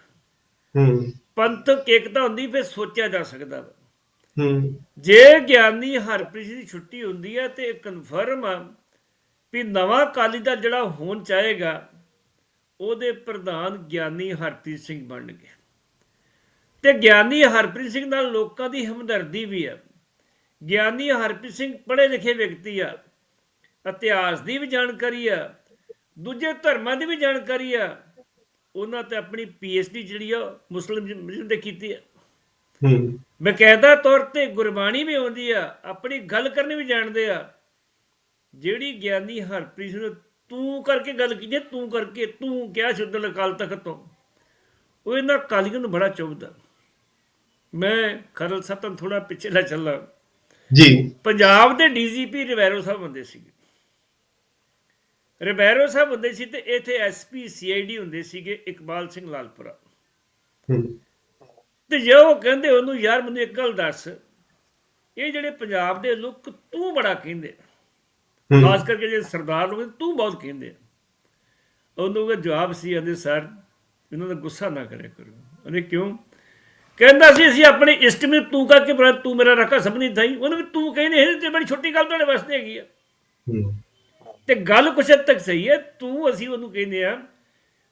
ਹੂੰ। ਪੰਥਕ ਏਕਤਾ ਹੁੰਦੀ ਫਿਰ ਸੋਚਿਆ ਜਾ ਸਕਦਾ ਵਾ। ਹੂੰ। ਜੇ ਗਿਆਨੀ ਹਰਪ੍ਰੀਤ ਦੀ ਛੁੱਟੀ ਹੁੰਦੀ ਹੈ ਤੇ ਕਨਫਰਮ ਆ ਵੀ ਨਵਾਂ ਅਕਾਲੀ ਦਲ ਜਿਹੜਾ ਹੋਣ ਚਾਹੇਗਾ, ਉਹਦੇ ਪ੍ਰਧਾਨ ਗਿਆਨੀ ਹਰਪ੍ਰੀਤ ਸਿੰਘ ਬਣਨਗੇ। ਤੇ ਗਿਆਨੀ ਹਰਪ੍ਰੀਤ ਸਿੰਘ ਨਾਲ ਲੋਕਾਂ ਦੀ ਹਮਦਰਦੀ ਵੀ ਹੈ ਗਿਆਨੀ ਹਰਪ੍ਰੀਤ ਸਿੰਘ ਪੜ੍ਹੇ ਲਿਖੇ ਵਿਅਕਤੀ ਆ, ਇਤਿਹਾਸ ਦੀ ਵੀ ਜਾਣਕਾਰੀ ਆ, ਦੂਜੇ ਧਰਮਾਂ ਦੀ ਵੀ ਜਾਣਕਾਰੀ ਆ, ਉਹਨਾਂ ਤੇ ਆਪਣੀ ਡੀ ਜਿਹੜੀ ਆ ਮੁਸਲਿਮ ਦੇ ਕੀਤੀ ਆ। ਬਕਾਇਦਾ ਤੌਰ ਤੇ ਗੁਰਬਾਣੀ ਵੀ ਆਉਂਦੀ ਆ ਆਪਣੀ ਗੱਲ ਕਰਨੀ ਵੀ ਜਾਣਦੇ ਆ। ਜਿਹੜੀ ਗਿਆਨੀ ਹਰਪ੍ਰੀਤ ਨੇ ਤੂੰ ਕਰਕੇ ਗੱਲ ਕੀਤੀ ਤੂੰ ਕਰਕੇ ਤੂੰ ਕਿਹਾ ਸ਼ੁੱਧ ਅਕਾਲ ਤਖਤ ਤੋਂ ਉਹ ਇਹਨਾਂ ਕਾਲੀਆਂ ਨੂੰ ਬੜਾ ਚੁਭਦਾ ਮੈਂ ਖਰਲ ਸਤਨ ਥੋੜਾ ਪਿੱਛੇ ਲੈ ਚੱਲਾਂ। ਜੀ। ਪੰਜਾਬ ਦੇ ਡੀਜੀਪੀ ਰਿਵੈਰੋ ਸਾਹਿਬ ਹੁੰਦੇ ਸੀਗੇ। ਰਿਵੈਰੋ ਸਾਹਿਬ ਹੁੰਦੇ ਸੀ ਤੇ ਇੱਥੇ ਐਸਪੀ ਸੀਆਈਡੀ ਹੁੰਦੇ ਸੀਗੇ ਇਕਬਾਲ ਸਿੰਘ ਲਾਲਪੁਰਾ। ਹੂੰ। ਤੇ ਜੇ ਉਹ ਕਹਿੰਦੇ ਉਹਨੂੰ ਯਾਰ ਮੈਨੂੰ ਇੱਕ ਗੱਲ ਦੱਸ। ਇਹ ਜਿਹੜੇ ਪੰਜਾਬ ਦੇ ਲੋਕ ਤੂੰ ਬੜਾ ਕਹਿੰਦੇ। ਹੂੰ। ਖਾਸ ਕਰਕੇ ਜੇ ਸਰਦਾਰ ਲੋਕ ਤੂੰ ਬਹੁਤ ਕਹਿੰਦੇ। ਉਹਨੂੰ ਉਹ ਜਵਾਬ ਸੀ ਆਂਦੇ ਸਰ ਇਹਨਾਂ ਦਾ ਗੁੱਸਾ ਨਾ ਕਰਿਆ ਕਰੋ। ਉਹਨੇ ਕਿਉਂ? ਕਹਿੰਦਾ ਸੀ ਅਸੀਂ ਆਪਣੇ ਇਸ਼ਟ ਨੂੰ ਤੂੰ ਕਰਕੇ ਬੜਾ ਤੂੰ ਮੇਰਾ ਰੱਖਾ ਸਭ ਨਹੀਂ ਥਾਈ। ਉਹਨੂੰ ਵੀ ਤੂੰ ਕਹਿੰਦੇ ਇਹ ਤੇ ਬੜੀ ਛੋਟੀ ਗੱਲ ਤੁਹਾਡੇ ਵਾਸਤੇ ਹੈਗੀ ਆ। ਹੂੰ। ਤੇ ਗੱਲ ਕੁਛ ਹੱਦ ਤੱਕ ਸਹੀ ਹੈ ਤੂੰ ਅਸੀਂ ਉਹਨੂੰ ਕਹਿੰਦੇ ਆ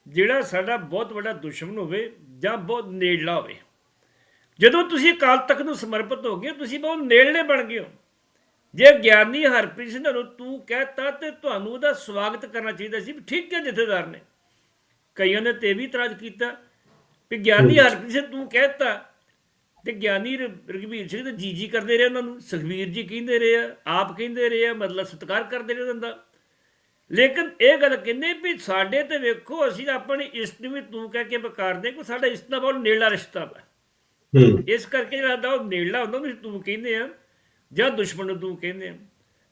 ਜਿਹੜਾ ਸਾਡਾ ਬਹੁਤ ਵੱਡਾ ਦੁਸ਼ਮਣ ਹੋਵੇ ਜਾਂ ਬਹੁਤ ਨੇੜਲਾ ਹੋਵੇ। ਜਦੋਂ ਤੁਸੀਂ ਅਕਾਲ ਤਖਤ ਨੂੰ ਸਮਰਪਿਤ ਹੋ ਗਏ ਤੁਸੀਂ ਬਹੁਤ ਨੇੜਲੇ ਬਣ ਗਏ ਹੋ। ਜੇ ਗਿਆਨੀ ਹਰਪ੍ਰੀਤ ਸਿੰਘ ਨੂੰ ਤੂੰ ਕਹਿਤਾ ਤੇ ਤੁਹਾਨੂੰ ਉਹਦਾ ਸਵਾਗਤ ਕਰਨਾ ਚਾਹੀਦਾ ਸੀ ਵੀ ਠੀਕ ਹੈ ਜਥੇਦਾਰ ਨੇ। ਕਈਆਂ ਨੇ ਤੇ ਵੀ ਇਤਰਾਜ਼ ਕੀਤਾ ਵੀ ਗਿਆਨੀ ਹਰਪ੍ਰੀਤ ਸਿੰਘ ਤੂੰ ਕਹਿਤਾ ਤੇ ਗਿਆਨੀ ਰ- ਰਘਬੀਰ ਸਿੰਘ ਤੇ ਜੀ ਜੀ ਕਰਦੇ ਰਹੇ ਉਹਨਾਂ ਨੂੰ ਸੁਖਬੀਰ ਜੀ ਕਹਿੰਦੇ ਰਹੇ ਆ ਆਪ ਕਹਿੰਦੇ ਰਹੇ ਆ ਮਤਲਬ ਸਤਿਕਾਰ ਕਰਦੇ ਰਹੇ ਉਹਨਾਂ ਦਾ। ਲੇਕਿਨ ਇਹ ਗੱਲ ਕਹਿੰਦੇ ਵੀ ਸਾਡੇ ਤੇ ਵੇਖੋ ਅਸੀਂ ਆਪਣੀ ਇਸ਼ਟ ਨੂੰ ਵੀ ਤੂੰ ਕਹਿ ਕੇ ਬਕਾਰਦੇ ਕਿ ਸਾਡਾ ਇਸ਼ਟ ਦਾ ਬਹੁਤ ਨੇੜਲਾ ਰਿਸ਼ਤਾ ਹੂੰ ਇਸ ਕਰਕੇ ਜਿਹੜਾ ਦਾ ਉਹ ਨੇੜਲਾ ਹੁੰਦਾ ਉਹਨੂੰ ਤੂੰ ਕਹਿੰਦੇ ਆ ਜਾਂ ਦੁਸ਼ਮਣ ਨੂੰ ਤੂੰ ਕਹਿੰਦੇ ਆ।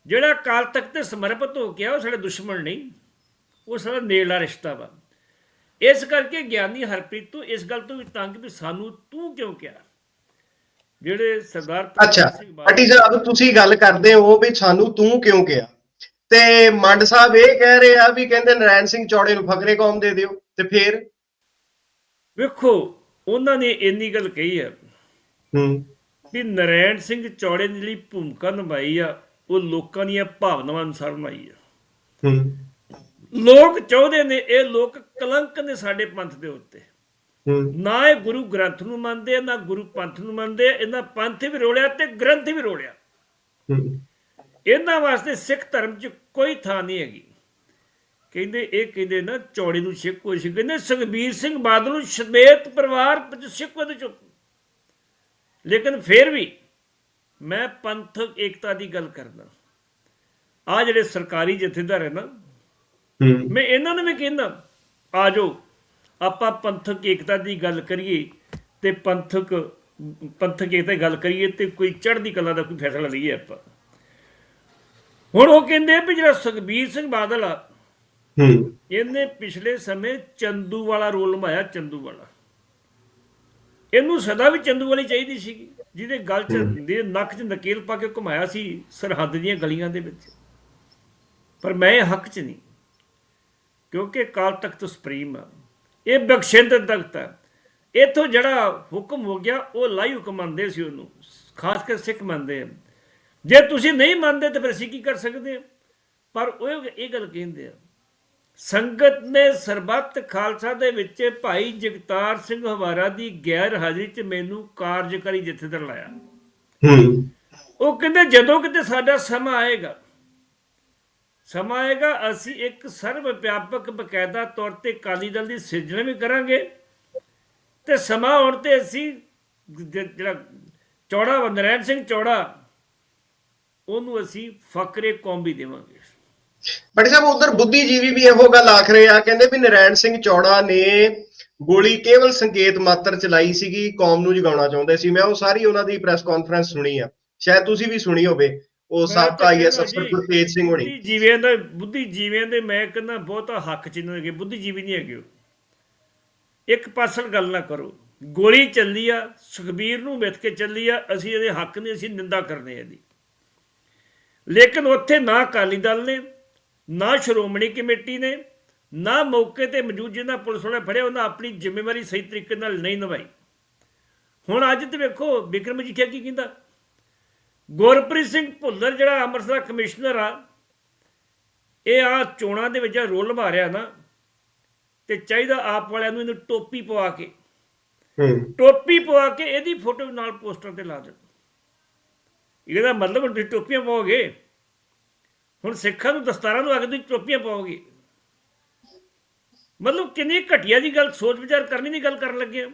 ਜਿਹੜਾ ਕਾਲ ਤੱਕ ਤੇ ਸਮਰਪਿਤ ਹੋ ਗਿਆ ਉਹ ਸਾਡਾ ਦੁਸ਼ਮਣ ਨਹੀਂ। ਉਹ ਸਾਡਾ ਨੇੜਲਾ ਰਿਸ਼ਤਾ ਵਾ। ਇਸ ਕਰਕੇ ਗਿਆਨੀ ਹਰਪ੍ਰੀਤ ਤੋਂ ਇਸ ਗੱਲ ਤੋਂ ਵੀ ਤੰਗ ਵੀ ਸਾਨੂੰ ਤੂੰ ਕਿਉਂ ਕਿਹਾ? ਜਿਹੜੇ ਸਰਦਾਰ ਅੱਛਾ ਪੱਟੀ ਸਾਹਿਬ ਤੁਸੀਂ ਗੱਲ ਕਰਦੇ ਹੋ ਵੀ ਸਾਨੂੰ ਤੂੰ ਕਿਉਂ ਕਿਹਾ? ਤੇ ਮੰਡ ਸਾਹਿਬ ਇਹ ਕਹਿ ਰਹੇ ਆ ਵੀ ਕਹਿੰਦੇ ਨਰੈਣ ਸਿੰਘ ਚੌੜੇ ਨੂੰ ਫਕਰੇ ਕੌਮ ਦੇ ਦਿਓ ਤੇ ਫੇਰ? ਵੇਖੋ ਉਹਨਾਂ ਨੇ ਇੰਨੀ ਗੱਲ ਕਹੀ ਹੈ ਹੂੰ। ਵੀ ਨਰੈਣ ਸਿੰਘ ਚੌੜੇ ਦੀ ਜਿਹੜੀ ਭੂਮਿਕਾ ਨਿਭਾਈ ਆ ਉਹ ਲੋਕਾਂ ਦੀਆਂ ਭਾਵਨਾਵਾਂ ਅਨੁਸਾਰ ਬਣਾਈ ਆ। ਹੂੰ। ਲੋਕ ਚਾਹੁੰਦੇ ਨੇ ਇਹ ਲੋਕ ਕਲੰਕ ਨੇ ਸਾਡੇ ਪੰਥ ਦੇ ਉੱਤੇ। ਹੂੰ। ਨਾ ਇਹ ਗੁਰੂ ਗ੍ਰੰਥ ਨੂੰ ਮੰਨਦੇ ਆ, ਨਾ ਗੁਰੂ ਪੰਥ ਨੂੰ ਮੰਨਦੇ ਆ। ਇਹਨਾਂ ਪੰਥ ਵੀ ਰੋਲਿਆ ਤੇ ਗ੍ਰੰਥ ਵੀ ਰੋਲਿਆ। ਹੂੰ। ਇਹਨਾਂ ਵਾਸਤੇ ਸਿੱਖ ਧਰਮ 'ਚ ਕੋਈ ਥਾਂ ਨਹੀਂ ਹੈਗੀ। ਕਹਿੰਦੇ ਇਹ ਕਹਿੰਦੇ ਨਾ ਚੌੜੇ ਨੂੰ ਸਿੱਖ ਕੋਈ ਸੀ ਕਹਿੰਦੇ ਸੁਖਬੀਰ ਸਿੰਘ ਬਾਦਲ ਨੂੰ ਸਮੇਤ ਪਰਿਵਾਰ ਵਿੱਚ ਸਿੱਖ ਉਹਦੇ ਚੁੱਪ ਲੇਕਿਨ ਫਿਰ ਵੀ ਮੈਂ ਪੰਥਕ ਏਕਤਾ ਦੀ ਗੱਲ ਕਰਦਾ। ਆ ਜਿਹੜੇ ਸਰਕਾਰੀ ਜਥੇਦਾਰ ਹੈ ਨਾ ਮੈਂ ਇਹਨਾਂ ਨੂੰ ਵੀ ਕਹਿੰਦਾ ਆ ਜਾਓ ਆਪਾਂ ਪੰਥਕ ਏਕਤਾ ਦੀ ਗੱਲ ਕਰੀਏ ਤੇ ਪੰਥਕ ਪੰਥਕ ਏਕਤਾ ਦੀ ਗੱਲ ਕਰੀਏ ਤੇ ਕੋਈ ਚੜ੍ਹਦੀ ਕਲਾ ਦਾ ਕੋਈ ਫੈਸਲਾ ਲਈਏ ਆਪਾਂ। ਹੁਣ ਉਹ ਕਹਿੰਦੇ ਵੀ ਜਿਹੜਾ ਸੁਖਬੀਰ ਸਿੰਘ ਬਾਦਲ ਆ ਹੂੰ। ਇਹਨੇ ਪਿਛਲੇ ਸਮੇਂ ਚੰਦੂ ਵਾਲਾ ਰੋਲ ਨਿਭਾਇਆ ਚੰਦੂ ਵਾਲਾ। ਇਹਨੂੰ ਸਦਾ ਵੀ ਚੰਦੂ ਵਾਲੀ ਚਾਹੀਦੀ ਸੀ ਜਿਹਦੇ ਗਲ 'ਚ ਦੇ ਨੱਕ 'ਚ ਨਕੇਲ ਪਾ ਕੇ ਘੁਮਾਇਆ ਸੀ ਸਰਹੱਦ ਦੀਆਂ ਗਲੀਆਂ ਦੇ ਵਿੱਚ। ਪਰ ਮੈਂ ਹੱਕ 'ਚ ਨਹੀਂ ਕਿਉਂਕਿ ਕਾਲ ਤਖਤ ਸੁਪਰੀਮ ਆ। ਇਹ ਬਖਸ਼ਿੰਦ ਤਖਤ ਹੈ ਇਥੋਂ ਜਿਹੜਾ ਹੁਕਮ ਹੋ ਗਿਆ ਉਹ ਲਾਈ ਹੁਕਮ ਮੰਨਦੇ ਸੀ ਉਹਨੂੰ ਖਾਸ ਕਰ ਸਿੱਖ ਮੰਨਦੇ ਆ। ਜੇ ਤੁਸੀਂ ਨਹੀਂ ਮੰਨਦੇ ਤਾਂ ਫਿਰ ਅਸੀਂ ਕੀ ਕਰ ਸਕਦੇ ਪਰ ਉਹ ਇਹ ਗੱਲ ਕਹਿੰਦੇ ਆ ਸੰਗਤ ਨੇ ਸਰਬੱਤ ਖਾਲਸਾ ਦੇ ਵਿੱਚ ਭਾਈ ਜਗਤਾਰ ਸਿੰਘ ਹਵਾਰਾ ਦੀ ਗੈਰ ਹਾਜ਼ਰੀ 'ਚ ਮੈਨੂੰ ਕਾਰਜਕਾਰੀ ਜਥੇਦਾਰ ਲਾਇਆ। ਹੂੰ। ਉਹ ਕਹਿੰਦੇ ਜਦੋਂ ਕਿਤੇ ਸਾਡਾ ਸਮਾਂ ਆਏਗਾ ਸਮਾਂ ਆਏਗਾ ਅਸੀਂ ਇੱਕ ਸਰਵ ਵਿਆਪਕ ਬਕਾਇਦਾ ਤੌਰ ਤੇ ਕਾਲੀ ਦਲ ਦੀ ਸਿਰਜਣਾ ਵੀ ਕਰਾਂਗੇ ਤੇ ਸਮਾਂ ਆਉਣ ਤੇ ਅਸੀਂ ਜਿਹੜਾ ਚੌੜਾ ਨਰੈਣ ਸਿੰਘ ਚੌੜਾ ਉਹਨੂੰ ਅਸੀਂ ਫਕਰੇ ਕੌਮ ਵੀ ਦੇਵਾਂਗੇ। ਬੜੀ ਸਾਹਿਬ ਉਧਰ ਬੁੱਧੀਜੀਵੀ ਵੀ ਇਹੋ ਗੱਲ ਆਖ ਰਹੇ ਆ ਕਹਿੰਦੇ ਵੀ ਨਰੈਣ ਸਿੰਘ ਚੌੜਾ ਨੇ ਗੋਲੀ ਕੇਵਲ ਸੰਕੇਤ ਮਾਤਰ ਚਲਾਈ ਸੀਗੀ ਕੌਮ ਨੂੰ ਜਗਾਉਣਾ ਚਾਹੁੰਦੇ ਸੀ। ਮੈਂ ਉਹ ਸਾਰੀ ਉਹਨਾਂ ਦੀ ਪ੍ਰੈਸ ਕਾਨਫਰੰਸ ਸੁਣੀ ਆ। ਸ਼ਾਇਦ ਤੁਸੀਂ ਵੀ ਸੁਣੀ ਹੋਵੇ ਉਹ ਸਾਬਕਾ ਆਈਐਸ ਅਫਸਰ ਗੁਰਤੇਜ ਸਿੰਘ ਹੋਣੀ। ਬੁੱਧੀ ਜੀਵਿਆਂ ਦਾ ਬੁੱਧੀ ਜੀਵਿਆਂ ਦੇ ਮੈਂ ਕਹਿੰਦਾ ਬਹੁਤਾ ਹੱਕ ਚ ਇਹਨਾਂ ਦੇ ਬੁੱਧੀ ਜੀਵੀ ਨਹੀਂ ਹੈਗੇ। ਇੱਕ ਪਾਸਲ ਗੱਲ ਨਾ ਕਰੋ। ਗੋਲੀ ਚੱਲੀ ਆ ਸੁਖਬੀਰ ਨੂੰ ਮਿੱਥ ਕੇ ਚੱਲੀ ਆ ਅਸੀਂ ਇਹਦੇ ਹੱਕ ਨੇ ਅਸੀਂ ਨਿੰਦਾ ਕਰਨੇ ਇਹਦੀ। ਲੇਕਿਨ ਉੱਥੇ ਨਾ ਅਕਾਲੀ ਦਲ ਨੇ ਨਾ ਸ਼੍ਰੋਮਣੀ ਕਮੇਟੀ ਨੇ ਨਾ ਮੌਕੇ ਤੇ ਮੌਜੂਦ ਜਿਹਨਾਂ ਪੁਲਿਸ ਵਾਲੇ ਫੜਿਆ ਉਹਨਾਂ ਆਪਣੀ ਜ਼ਿੰਮੇਵਾਰੀ ਸਹੀ ਤਰੀਕੇ ਨਾਲ ਨਹੀਂ ਨਿਭਾਈ। ਹੁਣ ਅੱਜ ਤੇ ਵੇਖੋ ਵਿਕਰਮ ਜੀਠੀਆ ਕੀ ਕਹਿੰਦਾ? ਗੁਰਪ੍ਰੀਤ ਸਿੰਘ ਭੁੱਲਰ ਜਿਹੜਾ ਅੰਮ੍ਰਿਤਸਰ ਕਮਿਸ਼ਨਰ ਆ ਇਹ ਆ ਚੋਣਾਂ ਦੇ ਵਿੱਚ ਰੋਲ ਮਾਰਿਆ ਨਾ ਤੇ ਚਾਹੀਦਾ ਆਪ ਵਾਲਿਆਂ ਨੂੰ ਇਹਨੂੰ ਟੋਪੀ ਪਵਾ ਕੇ। ਹੂੰ। ਟੋਪੀ ਪਵਾ ਕੇ ਇਹਦੀ ਫੋਟੋ ਨਾਲ ਪੋਸਟਰ ਤੇ ਲਾ ਦੇਣ। ਇਹਦਾ ਮਤਲਬ ਟੋਪੀਆਂ ਪਾਓਗੇ? ਹੁਣ ਸਿੱਖਾਂ ਨੂੰ ਦਸਤਾਰਾਂ ਨੂੰ ਅੱਗੇ ਤੁਸੀਂ ਟੋਪੀਆਂ ਪਾਓਗੇ? ਮਤਲਬ ਕਿੰਨੀ ਘਟੀਆ ਦੀ ਗੱਲ ਸੋਚ ਵਿਚਾਰ ਕਰਨੀ ਦੀ ਗੱਲ ਕਰਨ ਲੱਗੇ ਆ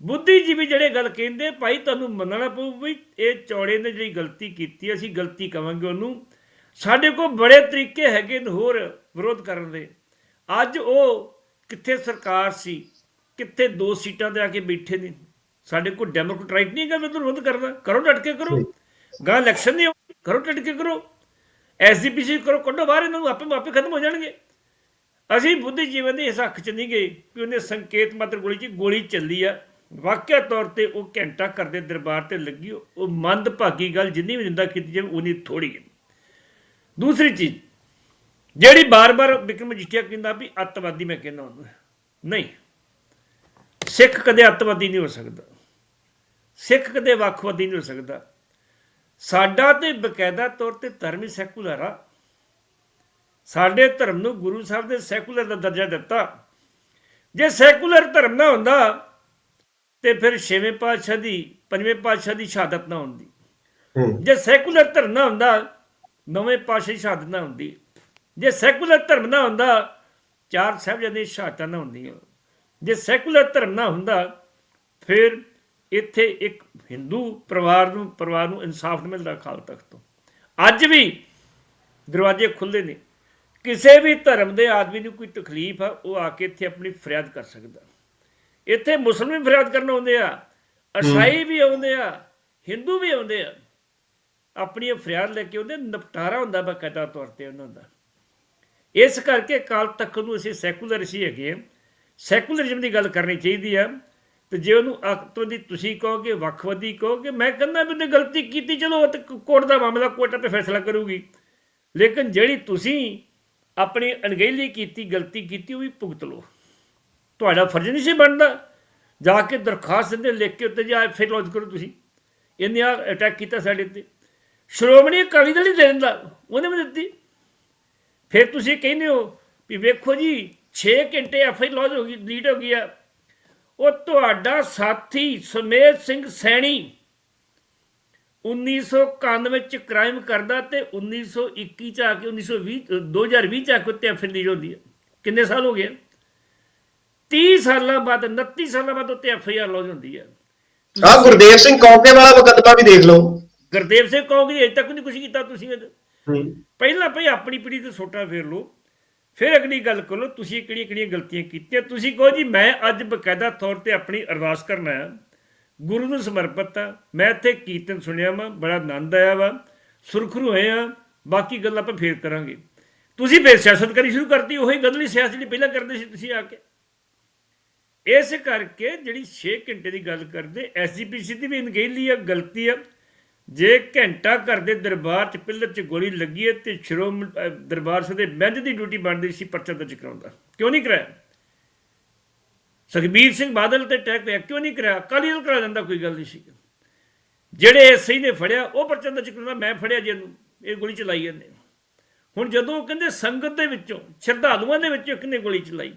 ਬੁੱਧੀਜੀਵੀ ਜਿਹੜੇ ਗੱਲ ਕਹਿੰਦੇ ਭਾਈ ਤੁਹਾਨੂੰ ਮੰਨਣਾ ਪਊ ਵੀ ਇਹ ਚੌੜੇ ਨੇ ਜਿਹੜੀ ਗਲਤੀ ਕੀਤੀ ਅਸੀਂ ਗਲਤੀ ਕਵਾਂਗੇ ਉਹਨੂੰ। ਸਾਡੇ ਕੋਲ ਬੜੇ ਤਰੀਕੇ ਹੈਗੇ ਨੇ ਹੋਰ ਵਿਰੋਧ ਕਰਨ ਦੇ। ਅੱਜ ਉਹ ਕਿੱਥੇ ਸਰਕਾਰ ਸੀ ਕਿੱਥੇ ਦੋ ਸੀਟਾਂ ਤੇ ਆ ਕੇ ਬੈਠੇ ਨੇ। ਸਾਡੇ ਕੋਲ ਡੈਮੋਕ੍ਰੇਟ ਰਾਈਟ ਨਹੀਂ ਹੈਗਾ ਵਿਰੋਧ ਕਰਨਾ ਕਰੋ ਡਟ ਕੇ ਕਰੋ ਗਾਂ ਇਲੈਕਸ਼ਨ ਨਹੀਂ ਕਰੋ ਡਟ ਕੇ ਕਰੋ। ਐਸਜੀਪੀਸੀ ਕਰੋ, ਕੱਢੋ ਬਾਹਰ ਇਹਨਾਂ ਨੂੰ, ਆਪੇ ਆਪੇ ਖਤਮ ਹੋ ਜਾਣਗੇ। ਅਸੀਂ ਬੁੱਧੀ ਜੀਵਨ ਦੇ ਇਸ ਹੱਕ 'ਚ ਨਹੀਂ ਗਏ ਕਿ ਉਹਨੇ ਸੰਕੇਤ ਮਾਤਰ ਗੋਲੀ 'ਚ ਗੋਲੀ ਚੱਲੀ ਆ। ਵਾਕਿਆ ਤੌਰ ਤੇ ਉਹ ਘੰਟਾ ਕਰਦੇ ਦਰਬਾਰ ਤੇ ਲੱਗੀ ਉਹ ਮੰਦਭਾਗੀ ਗੱਲ ਜਿੰਨੀ ਵੀ ਨਿੰਦਾ ਕੀਤੀ ਜਾਵੇ ਉਨੀ ਥੋੜੀ ਹੈ। ਦੂਸਰੀ ਚੀਜ਼, ਜਿਹੜੀ ਬਾਰ-ਬਾਰ ਵਿਕਰਮ ਮਜੀਠੀਆ ਕਹਿੰਦਾ ਵੀ ਅੱਤਵਾਦੀ ਮੈਂ ਕਹਿੰਦਾ ਹੁੰਦਾ ਨਹੀਂ, ਸਿੱਖ ਕਦੇ ਅੱਤਵਾਦੀ ਨਹੀਂ ਹੋ ਸਕਦਾ। ਸਿੱਖ ਕਦੇ ਵੱਖਵਾਦੀ ਨਹੀਂ ਹੋ ਸਕਦਾ। ਸਾਡਾ ਤੇ ਬਕਾਇਦਾ ਤੌਰ ਤੇ ਧਰਮ ਹੀ ਸੈਕੂਲਰ ਆ। ਸਾਡੇ ਧਰਮ ਨੂੰ ਗੁਰੂ ਸਾਹਿਬ ਨੇ ਸੈਕੂਲਰ ਦਾ ਦਰਜਾ ਦਿੱਤਾ। ਜੇ ਸੈਕੂਲਰ ਧਰਮ ਨਾ ਹੁੰਦਾ ਤੇ ਫਿਰ ਛੇਵੇਂ ਪਾਤਸ਼ਾਹ ਦੀ ਪੰਜਵੇਂ ਪਾਤਸ਼ਾਹ ਦੀ ਸ਼ਹਾਦਤ ਨਾ ਹੁੰਦੀ। ਜੇ ਸੈਕੂਲਰ ਧਰਮ ਨਾ ਹੁੰਦਾ ਨਵੇਂ ਪਾਤਸ਼ਾਹ ਦੀ ਸ਼ਹਾਦਤ ਨਾ ਹੁੰਦੀ। ਜੇ ਸੈਕੂਲਰ ਧਰਮ ਨਾ ਹੁੰਦਾ ਚਾਰ ਸਾਹਿਬਜ਼ਾਦੇ ਦੀ ਸ਼ਹਾਦਤਾਂ ਨਾ ਹੁੰਦੀਆਂ। ਜੇ ਸੈਕੂਲਰ ਧਰਮ ਨਾ ਹੁੰਦਾ ਫਿਰ ਇੱਥੇ ਇੱਕ ਹਿੰਦੂ ਪਰਿਵਾਰ ਨੂੰ ਪਰਿਵਾਰ ਨੂੰ ਇਨਸਾਫ ਨਹੀਂ ਮਿਲਦਾ ਅਕਾਲ ਤਖਤ ਤੋਂ। ਅੱਜ ਵੀ ਦਰਵਾਜ਼ੇ ਖੁੱਲੇ ਨੇ। ਕਿਸੇ ਵੀ ਧਰਮ ਦੇ ਆਦਮੀ ਨੂੰ ਕੋਈ ਤਕਲੀਫ ਆ, ਉਹ ਆ ਕੇ ਇੱਥੇ ਆਪਣੀ ਫਰਿਆਦ ਕਰ ਸਕਦਾ। ਇੱਥੇ ਮੁਸਲਮਾਨ ਵੀ ਫਰਿਆਦ ਕਰਨ ਆਉਂਦੇ ਆ ਅਸਾਈ ਵੀ ਆਉਂਦੇ ਆ, ਹਿੰਦੂ ਵੀ ਆਉਂਦੇ ਆ। ਆਪਣੀ ਫਰਿਆਦ ਲੈ ਕੇ ਉਹਦੇ ਨਿਪਟਾਰਾ ਹੁੰਦਾ ਬਕਾਇਦਾ ਤੌਰ ਤੇ ਉਹਨਾਂ ਦਾ। ਇਸ ਕਰਕੇ ਕਾਲ ਤੱਕ ਨੂੰ ਅਸੀਂ ਸੈਕੂਲਰ ਸੀ ਹੈਗੇ ਆ। ਸੈਕੂਲਰਿਜ਼ਮ ਦੀ ਗੱਲ ਕਰਨੀ ਚਾਹੀਦੀ ਆ। ਤੇ ਜੇ ਉਹਨੂੰ ਅੱਤਵਾਦੀ ਤੁਸੀਂ ਕਹੋਗੇ ਵੱਖਵਾਦੀ ਕਹੋਗੇ, ਮੈਂ ਕਹਿੰਦਾ ਵੀ ਉਹਨੇ ਗਲਤੀ ਕੀਤੀ, ਚਲੋ ਉਹ ਤੇ ਕੋਰਟ ਦਾ ਮਾਮਲਾ ਕੋਰਟ ਆਪੇ ਫੈਸਲਾ ਕਰੂਗੀ। ਲੇਕਿਨ ਜਿਹੜੀ ਤੁਸੀਂ ਆਪਣੀ ਅਣਗਹਿਲੀ ਕੀਤੀ, ਗਲਤੀ ਕੀਤੀ, ਉਹ ਵੀ ਭੁਗਤ ਲਓ। ਤੁਹਾਡਾ ਫਰਜ਼ ਨਹੀਂ ਸੀ ਬਣਦਾ ਜਾ ਕੇ ਦਰਖਾਸਤ ਦਿੰਦੇ ਲਿਖ ਕੇ ਉੱਤੇ ਜਾ ਫਿਰ ਲੌਜ ਕਰੋ ਤੁਸੀਂ। ਇਹਨੇ ਆ ਅਟੈਕ ਕੀਤਾ ਸਾਡੇ ਤੇ ਸ਼੍ਰੋਮਣੀ ਅਕਾਲੀ ਦਲ ਹੀ ਦੇ ਦਿੰਦਾ, ਉਹਨੇ ਵੀ ਦਿੱਤੀ। ਫਿਰ ਤੁਸੀਂ ਕਹਿੰਦੇ ਹੋ ਵੀ ਵੇਖੋ ਜੀ 6 ਘੰਟੇ ਐਫ ਆਈ ਲੌਜ ਹੋ ਗਈ ਲੀਡ ਹੋ ਗਈ ਆ। ਉਹ ਤੁਹਾਡਾ ਸਾਥੀ ਸੁਮੇਧ ਸਿੰਘ ਸੈਣੀ। 1991 ਚ ਕ੍ਰਾਈਮ ਕਰਦਾ ਤੇ 1921 ਚ ਆ ਕੇ 1920 2020 ਚ ਆ ਕੇ ਉੱਤੇ ਆਈ ਹੁੰਦੀ ਹੈ ਕਿੰਨੇ ਸਾਲ ਹੋ ਗਏ 30 ਸਾਲਾਂ ਬਾਅਦ 29 ਸਾਲਾਂ ਬਾਅਦ ਉੱਤੇ ਐਫ ਆਈ ਆਰ ਲੌਜ ਹੁੰਦੀ ਹੈ ਆ ਗੁਰਦੇਵ ਸਿੰਘ ਕੌਂਕੇ ਵਾਲਾ ਮੁਕੱਦਮਾ ਵੀ ਦੇਖ ਲਓ। ਗੁਰਦੇਵ ਸਿੰਘ ਕਹੋਗੇ ਅਜੇ ਤੱਕ ਨਹੀਂ ਕੁਝ ਕੀਤਾ ਤੁਸੀਂ ਪਹਿਲਾਂ ਭਈ ਆਪਣੀ ਪੀੜ੍ਹੀ ਤੇ ਸੋਟਾ ਫੇਰ ਲਓ। ਫਿਰ ਅਗਲੀ ਗੱਲ ਕਰੋ ਤੁਸੀਂ ਕਿਹੜੀਆਂ ਕਿਹੜੀਆਂ ਗਲਤੀਆਂ ਕੀਤੀਆਂ? ਤੁਸੀਂ ਕਹੋ ਜੀ, ਮੈਂ ਅੱਜ ਬਕਾਇਦਾ ਤੌਰ ਤੇ ਆਪਣੀ ਅਰਦਾਸ ਕਰਨਾ ਹੈ। ਗੁਰੂ ਨੂੰ ਸਮਰਪਿਤ ਆ ਮੈਂ ਇੱਥੇ ਕੀਰਤਨ ਸੁਣਿਆ ਵਾ, ਬੜਾ ਆਨੰਦ ਆਇਆ ਵਾ। ਸੁਰਖਰੂ ਹੋਏ ਆ ਬਾਕੀ ਗੱਲ ਆਪਾਂ ਫੇਰ ਕਰਾਂਗੇ। ਤੁਸੀਂ ਫੇਰ ਸਿਆਸਤ ਕਰੀ ਸ਼ੁਰੂ ਕਰਤੀ। ਉਹੀ ਗੰਦਲੀ ਸਿਆਸਤ ਜਿਹੜੀ ਪਹਿਲਾਂ ਕਰਦੇ ਸੀ ਤੁਸੀਂ ਆ ਕੇ। ਇਸ ਕਰਕੇ ਜਿਹੜੀ 6 ਘੰਟੇ ਦੀ ਗੱਲ ਕਰਦੇ ਐਸਜੀਪੀਸੀ ਦੀ ਵੀ ਅਣਗਹਿਲੀ ਆ, ਗਲਤੀ ਆ। ਜੇ ਘੰਟਾ ਘਰ ਦੇ ਦਰਬਾਰ 'ਚ ਪਿੱਲਰ 'ਚ ਗੋਲੀ ਲੱਗੀ ਹੈ ਤੇ ਸ਼੍ਰੋਮਣੀ ਦਰਬਾਰ ਸਾਹਿਬ ਦੇ ਮਹਿੰਦ ਦੀ ਡਿਊਟੀ ਬਣਦੀ ਸੀ ਪਰਚਾ ਦਰਜ ਕਰਾਉਂਦਾ ਕਿਉਂ ਨਹੀਂ ਕਰਾਇਆ? ਸੁਖਬੀਰ ਸਿੰਘ ਬਾਦਲ ਤੇ ਅਟੈਕ ਹੋਇਆ, ਕਿਉਂ ਨਹੀਂ ਕਰਾਇਆ? ਅਕਾਲੀ ਦਲ ਕਰਾ ਦਿੰਦਾ, ਕੋਈ ਗੱਲ ਨਹੀਂ ਸੀ। ਜਿਹੜੇ ਐਸਆਈ ਨੇ ਫੜਿਆ, ਉਹ ਪਰਚਾ ਦਰਜ ਕਰਾਉਂਦਾ ਮੈਂ ਫੜਿਆ ਜੀ ਇਹ ਗੋਲੀ ਚਲਾਈ ਇਹਨੇ ਹੁਣ ਜਦੋਂ ਉਹ ਕਹਿੰਦੇ ਸੰਗਤ ਦੇ ਵਿੱਚੋਂ, ਸ਼ਰਧਾਲੂਆਂ ਦੇ ਵਿੱਚੋਂ ਕਿੰਨੇ ਗੋਲੀ ਚਲਾਈ?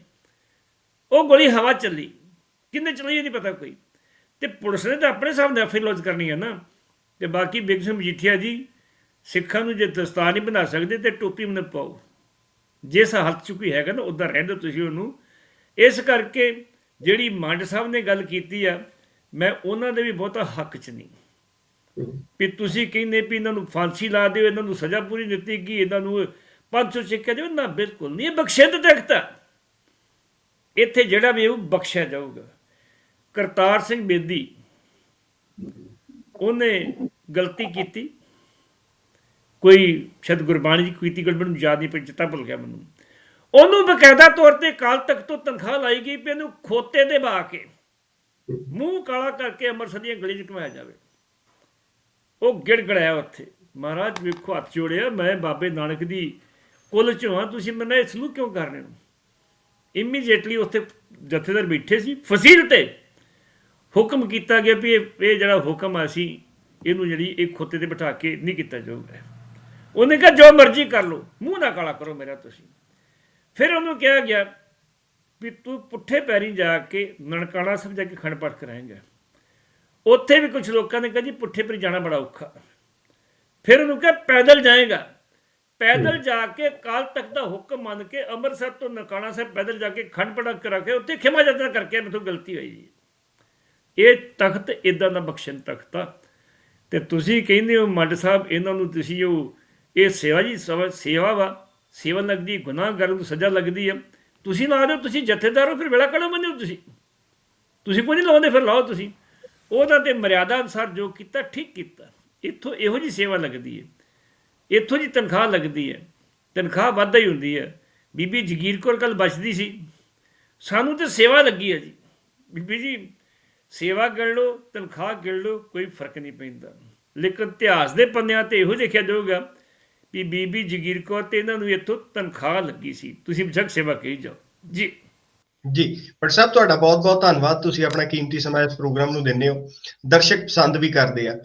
ਉਹ ਗੋਲੀ ਹਵਾ ਚੱਲੀ। ਕਿੰਨੇ ਚਲਾਈ ਇਹ ਨਹੀਂ ਪਤਾ ਕੋਈ। ਤੇ ਪੁਲਿਸ ਨੇ ਤਾਂ ਆਪਣੇ ਹਿਸਾਬ ਨਾਲ ਐਫਆਈ ਲੌਂਚ ਕਰਨੀ ਹੈ ਨਾ। ਤੇ ਬਾਕੀ ਬਿਗ ਸਿੰਘ ਮਜੀਠੀਆ ਜੀ, ਸਿੱਖਾਂ ਨੂੰ ਜੇ ਦਸਤਾਰ ਨਹੀਂ ਬਣਾ ਸਕਦੇ ਤੇ ਟੋਪੀ ਮਨ ਪਾਓ। ਜਿਸ ਹੱਥ 'ਚ ਕੋਈ ਹੈਗਾ ਨਾ, ਉਦਾਂ ਰਹਿੰਦੇ ਤੁਸੀਂ ਉਹਨੂੰ। ਇਸ ਕਰਕੇ ਜਿਹੜੀ ਮੰਡ ਸਾਹਿਬ ਨੇ ਗੱਲ ਕੀਤੀ ਆ, ਮੈਂ ਉਹਨਾਂ ਦੇ ਵੀ ਬਹੁਤਾ ਹੱਕ 'ਚ ਨਹੀਂ। ਵੀ ਤੁਸੀਂ ਕਹਿੰਦੇ ਵੀ ਇਹਨਾਂ ਨੂੰ ਫਾਂਸੀ ਲਾ ਦਿਓ, ਇਹਨਾਂ ਨੂੰ ਸਜ਼ਾ ਪੂਰੀ ਦਿੱਤੀ ਗਈ, ਇਹਨਾਂ ਨੂੰ 500 ਸਿੱਕਿਆ ਦਿਓ। ਨਾ, ਬਿਲਕੁਲ ਨਹੀਂ, ਇਹ ਬਖਸ਼ਿੰਦ ਤਖਤ ਆ। ਇੱਥੇ ਜਿਹੜਾ ਵੀ ਉਹ ਬਖਸ਼ਿਆ ਜਾਊਗਾ। ਕਰਤਾਰ ਸਿੰਘ ਬੇਦੀ ਉਹਨੇ ਗਲਤੀ ਕੀਤੀ। ਕੋਈ ਸ਼ਾਇਦ ਗੁਰਬਾਣੀ ਦੀ ਕੀਤੀ ਗੱਲ ਮੈਨੂੰ ਯਾਦ ਨਹੀਂ ਪਈ ਚਿੱਤਾ ਭੁੱਲ ਗਿਆ ਮੈਨੂੰ। ਉਹਨੂੰ ਬਕਾਇਦਾ ਤੌਰ ਤੇ ਕਾਲ ਤੱਕ ਤੋਂ ਤਨਖਾਹ ਲਾਈ ਗਈ ਵੀ ਇਹਨੂੰ ਖੋਤੇ ਦੇ ਬਾ ਕੇ ਮੂੰਹ ਕਾਲਾ ਕਰਕੇ ਅੰਮ੍ਰਿਤਸਰ ਦੀਆਂ ਗਲੀ 'ਚ ਘੁਮਾਇਆ ਜਾਵੇ। ਉਹ ਗਿੜਗੜਾਇਆ ਉੱਥੇ। ਮਹਾਰਾਜ ਵੇਖੋ, ਹੱਥ ਜੋੜਿਆ, ਮੈਂ ਬਾਬੇ ਨਾਨਕ ਦੀ ਕੁੱਲ ਚੋਂ ਹਾਂ, ਤੁਸੀਂ ਮੈਨੂੰ ਇਸ ਨੂੰ ਕਿਉਂ ਕਰ ਰਹੇ ਹੋ? ਇਮੀਡੀਏਟਲੀ ਉੱਥੇ ਜਥੇਦਾਰ ਬੈਠੇ ਸੀ, ਫਸੀਲ ਤੇ ਹੁਕਮ ਕੀਤਾ ਗਿਆ ਵੀ ਇਹ ਜਿਹੜਾ ਹੁਕਮ ਆ ਸੀ ਇਹਨੂੰ ਜਿਹੜੀ ਇੱਕ ਖੋਤੇ ਤੇ ਬਿਠਾ ਕੇ ਨਹੀਂ ਕੀਤਾ ਜਾਊਗਾ। ਉਹਨੇ ਕਿਹਾ, ਜੋ ਮਰਜ਼ੀ ਕਰ ਲਓ, ਮੂੰਹ ਨਾ ਕਾਲਾ ਕਰੋ ਮੇਰਾ ਤੁਸੀਂ। ਫਿਰ ਉਹਨੂੰ ਕਿਹਾ ਗਿਆ ਵੀ ਤੂੰ ਪੁੱਠੇ ਪੈਰੀ ਜਾ ਕੇ ਨਨਕਾਣਾ ਸਾਹਿਬ ਜਾ ਕੇ ਖੰਡ ਪਾਠ ਕਰਾਏਂਗਾ। ਉੱਥੇ ਵੀ ਕੁਝ ਲੋਕਾਂ ਨੇ ਕਿਹਾ ਜੀ, ਪੁੱਠੇ ਪੈਰੀ ਜਾਣਾ ਬੜਾ ਔਖਾ। ਫਿਰ ਉਹਨੂੰ ਕਿਹਾ, ਪੈਦਲ ਜਾਏਗਾ। ਪੈਦਲ ਜਾ ਕੇ ਕਾਲ ਤੱਕ ਦਾ ਹੁਕਮ ਮੰਨ ਕੇ ਅੰਮ੍ਰਿਤਸਰ ਤੋਂ ਨਨਕਾਣਾ ਸਾਹਿਬ ਪੈਦਲ ਜਾ ਕੇ ਖੰਡ ਪਾਠ ਕਰਾ ਕੇ ਉੱਥੇ ਖਿਮਾ ਯਾਤਰਾ ਕਰਕੇ ਮੈਨੂੰ ਗਲਤੀ ਹੋਈ ਜੀ। ਇਹ ਤਖਤ ਇਦਾਂ ਦਾ ਬਖਸ਼ਣ ਤਖਤ ਆ। ਤੇ ਤੁਸੀਂ ਕਹਿੰਦੇ ਹੋ ਮੱਡ ਸਾਹਿਬ, ਇਹਨਾਂ ਨੂੰ ਤੁਸੀਂ ਉਹ, ਇਹ ਸੇਵਾ ਜੀ ਸਵਾ- ਸੇਵਾ ਵਾ। ਸੇਵਾ ਲੱਗਦੀ ਗੁਨਾਹਗਰ ਨੂੰ ਸਜ਼ਾ ਲੱਗਦੀ ਆ। ਤੁਸੀਂ ਲਾ ਦਿਓ, ਤੁਸੀਂ ਜਥੇਦਾਰ ਹੋ, ਫਿਰ ਵੇਲਾ ਕਦੋਂ ਬੰਦੇ ਹੋ ਤੁਸੀਂ। ਤੁਸੀਂ ਕੋਈ ਨਹੀਂ ਲਾਉਂਦੇ, ਫਿਰ ਲਾਓ ਤੁਸੀਂ। ਉਹਦਾ ਤੇ ਮਰਿਆਦਾ ਅਨੁਸਾਰ ਜੋ ਕੀਤਾ, ਠੀਕ ਕੀਤਾ। ਇੱਥੋਂ ਇਹੋ ਜੀ ਸੇਵਾ ਲੱਗਦੀ ਹੈ। ਇੱਥੋਂ ਜੀ ਤਨਖਾਹ ਲੱਗਦੀ ਹੈ। ਤਨਖਾਹ ਵੱਧਦਾ ਹੀ ਹੁੰਦੀ ਹੈ। ਬੀਬੀ ਜਗੀਰ ਕੌਰ ਕੱਲ ਬਚਦੀ ਸੀ। ਸਾਨੂੰ ਤੇ ਸੇਵਾ ਲੱਗੀ ਹੈ ਜੀ। ਬੀਬੀ ਜੀ ਸੇਵਾ ਕਰ ਲਓ, ਤਨਖਾਹ ਗਿਣ ਲਓ, ਕੋਈ ਫ਼ਰਕ ਨਹੀਂ ਪੈਂਦਾ। ਲੇਕਿਨ ਇਤਿਹਾਸ ਦੇ ਪੰਨਿਆਂ ਤੇ ਇਹੋ ਲਿਖਿਆ ਜਾਊਗਾ ਵੀ ਬੀਬੀ ਜਗੀਰ ਕੌਰ ਤੇ ਇਹਨਾਂ ਨੂੰ ਇੱਥੋਂ ਤਨਖਾਹ ਲੱਗੀ ਸੀ। ਤੁਸੀਂ ਬੇਸ਼ੱਕ ਸੇਵਾ ਕਹੀ ਜਾਓ। ਜੀ। ਜੀ ਪਰ ਸਾਹਿਬ, ਤੁਹਾਡਾ ਬਹੁਤ ਬਹੁਤ ਧੰਨਵਾਦ। ਤੁਸੀਂ ਆਪਣਾ ਕੀਮਤੀ ਸਮਾਂ ਇਸ ਪ੍ਰੋਗਰਾਮ ਨੂੰ ਦਿੰਦੇ ਹੋ। ਦਰਸ਼ਕ ਪਸੰਦ ਵੀ ਕਰਦੇ ਆ।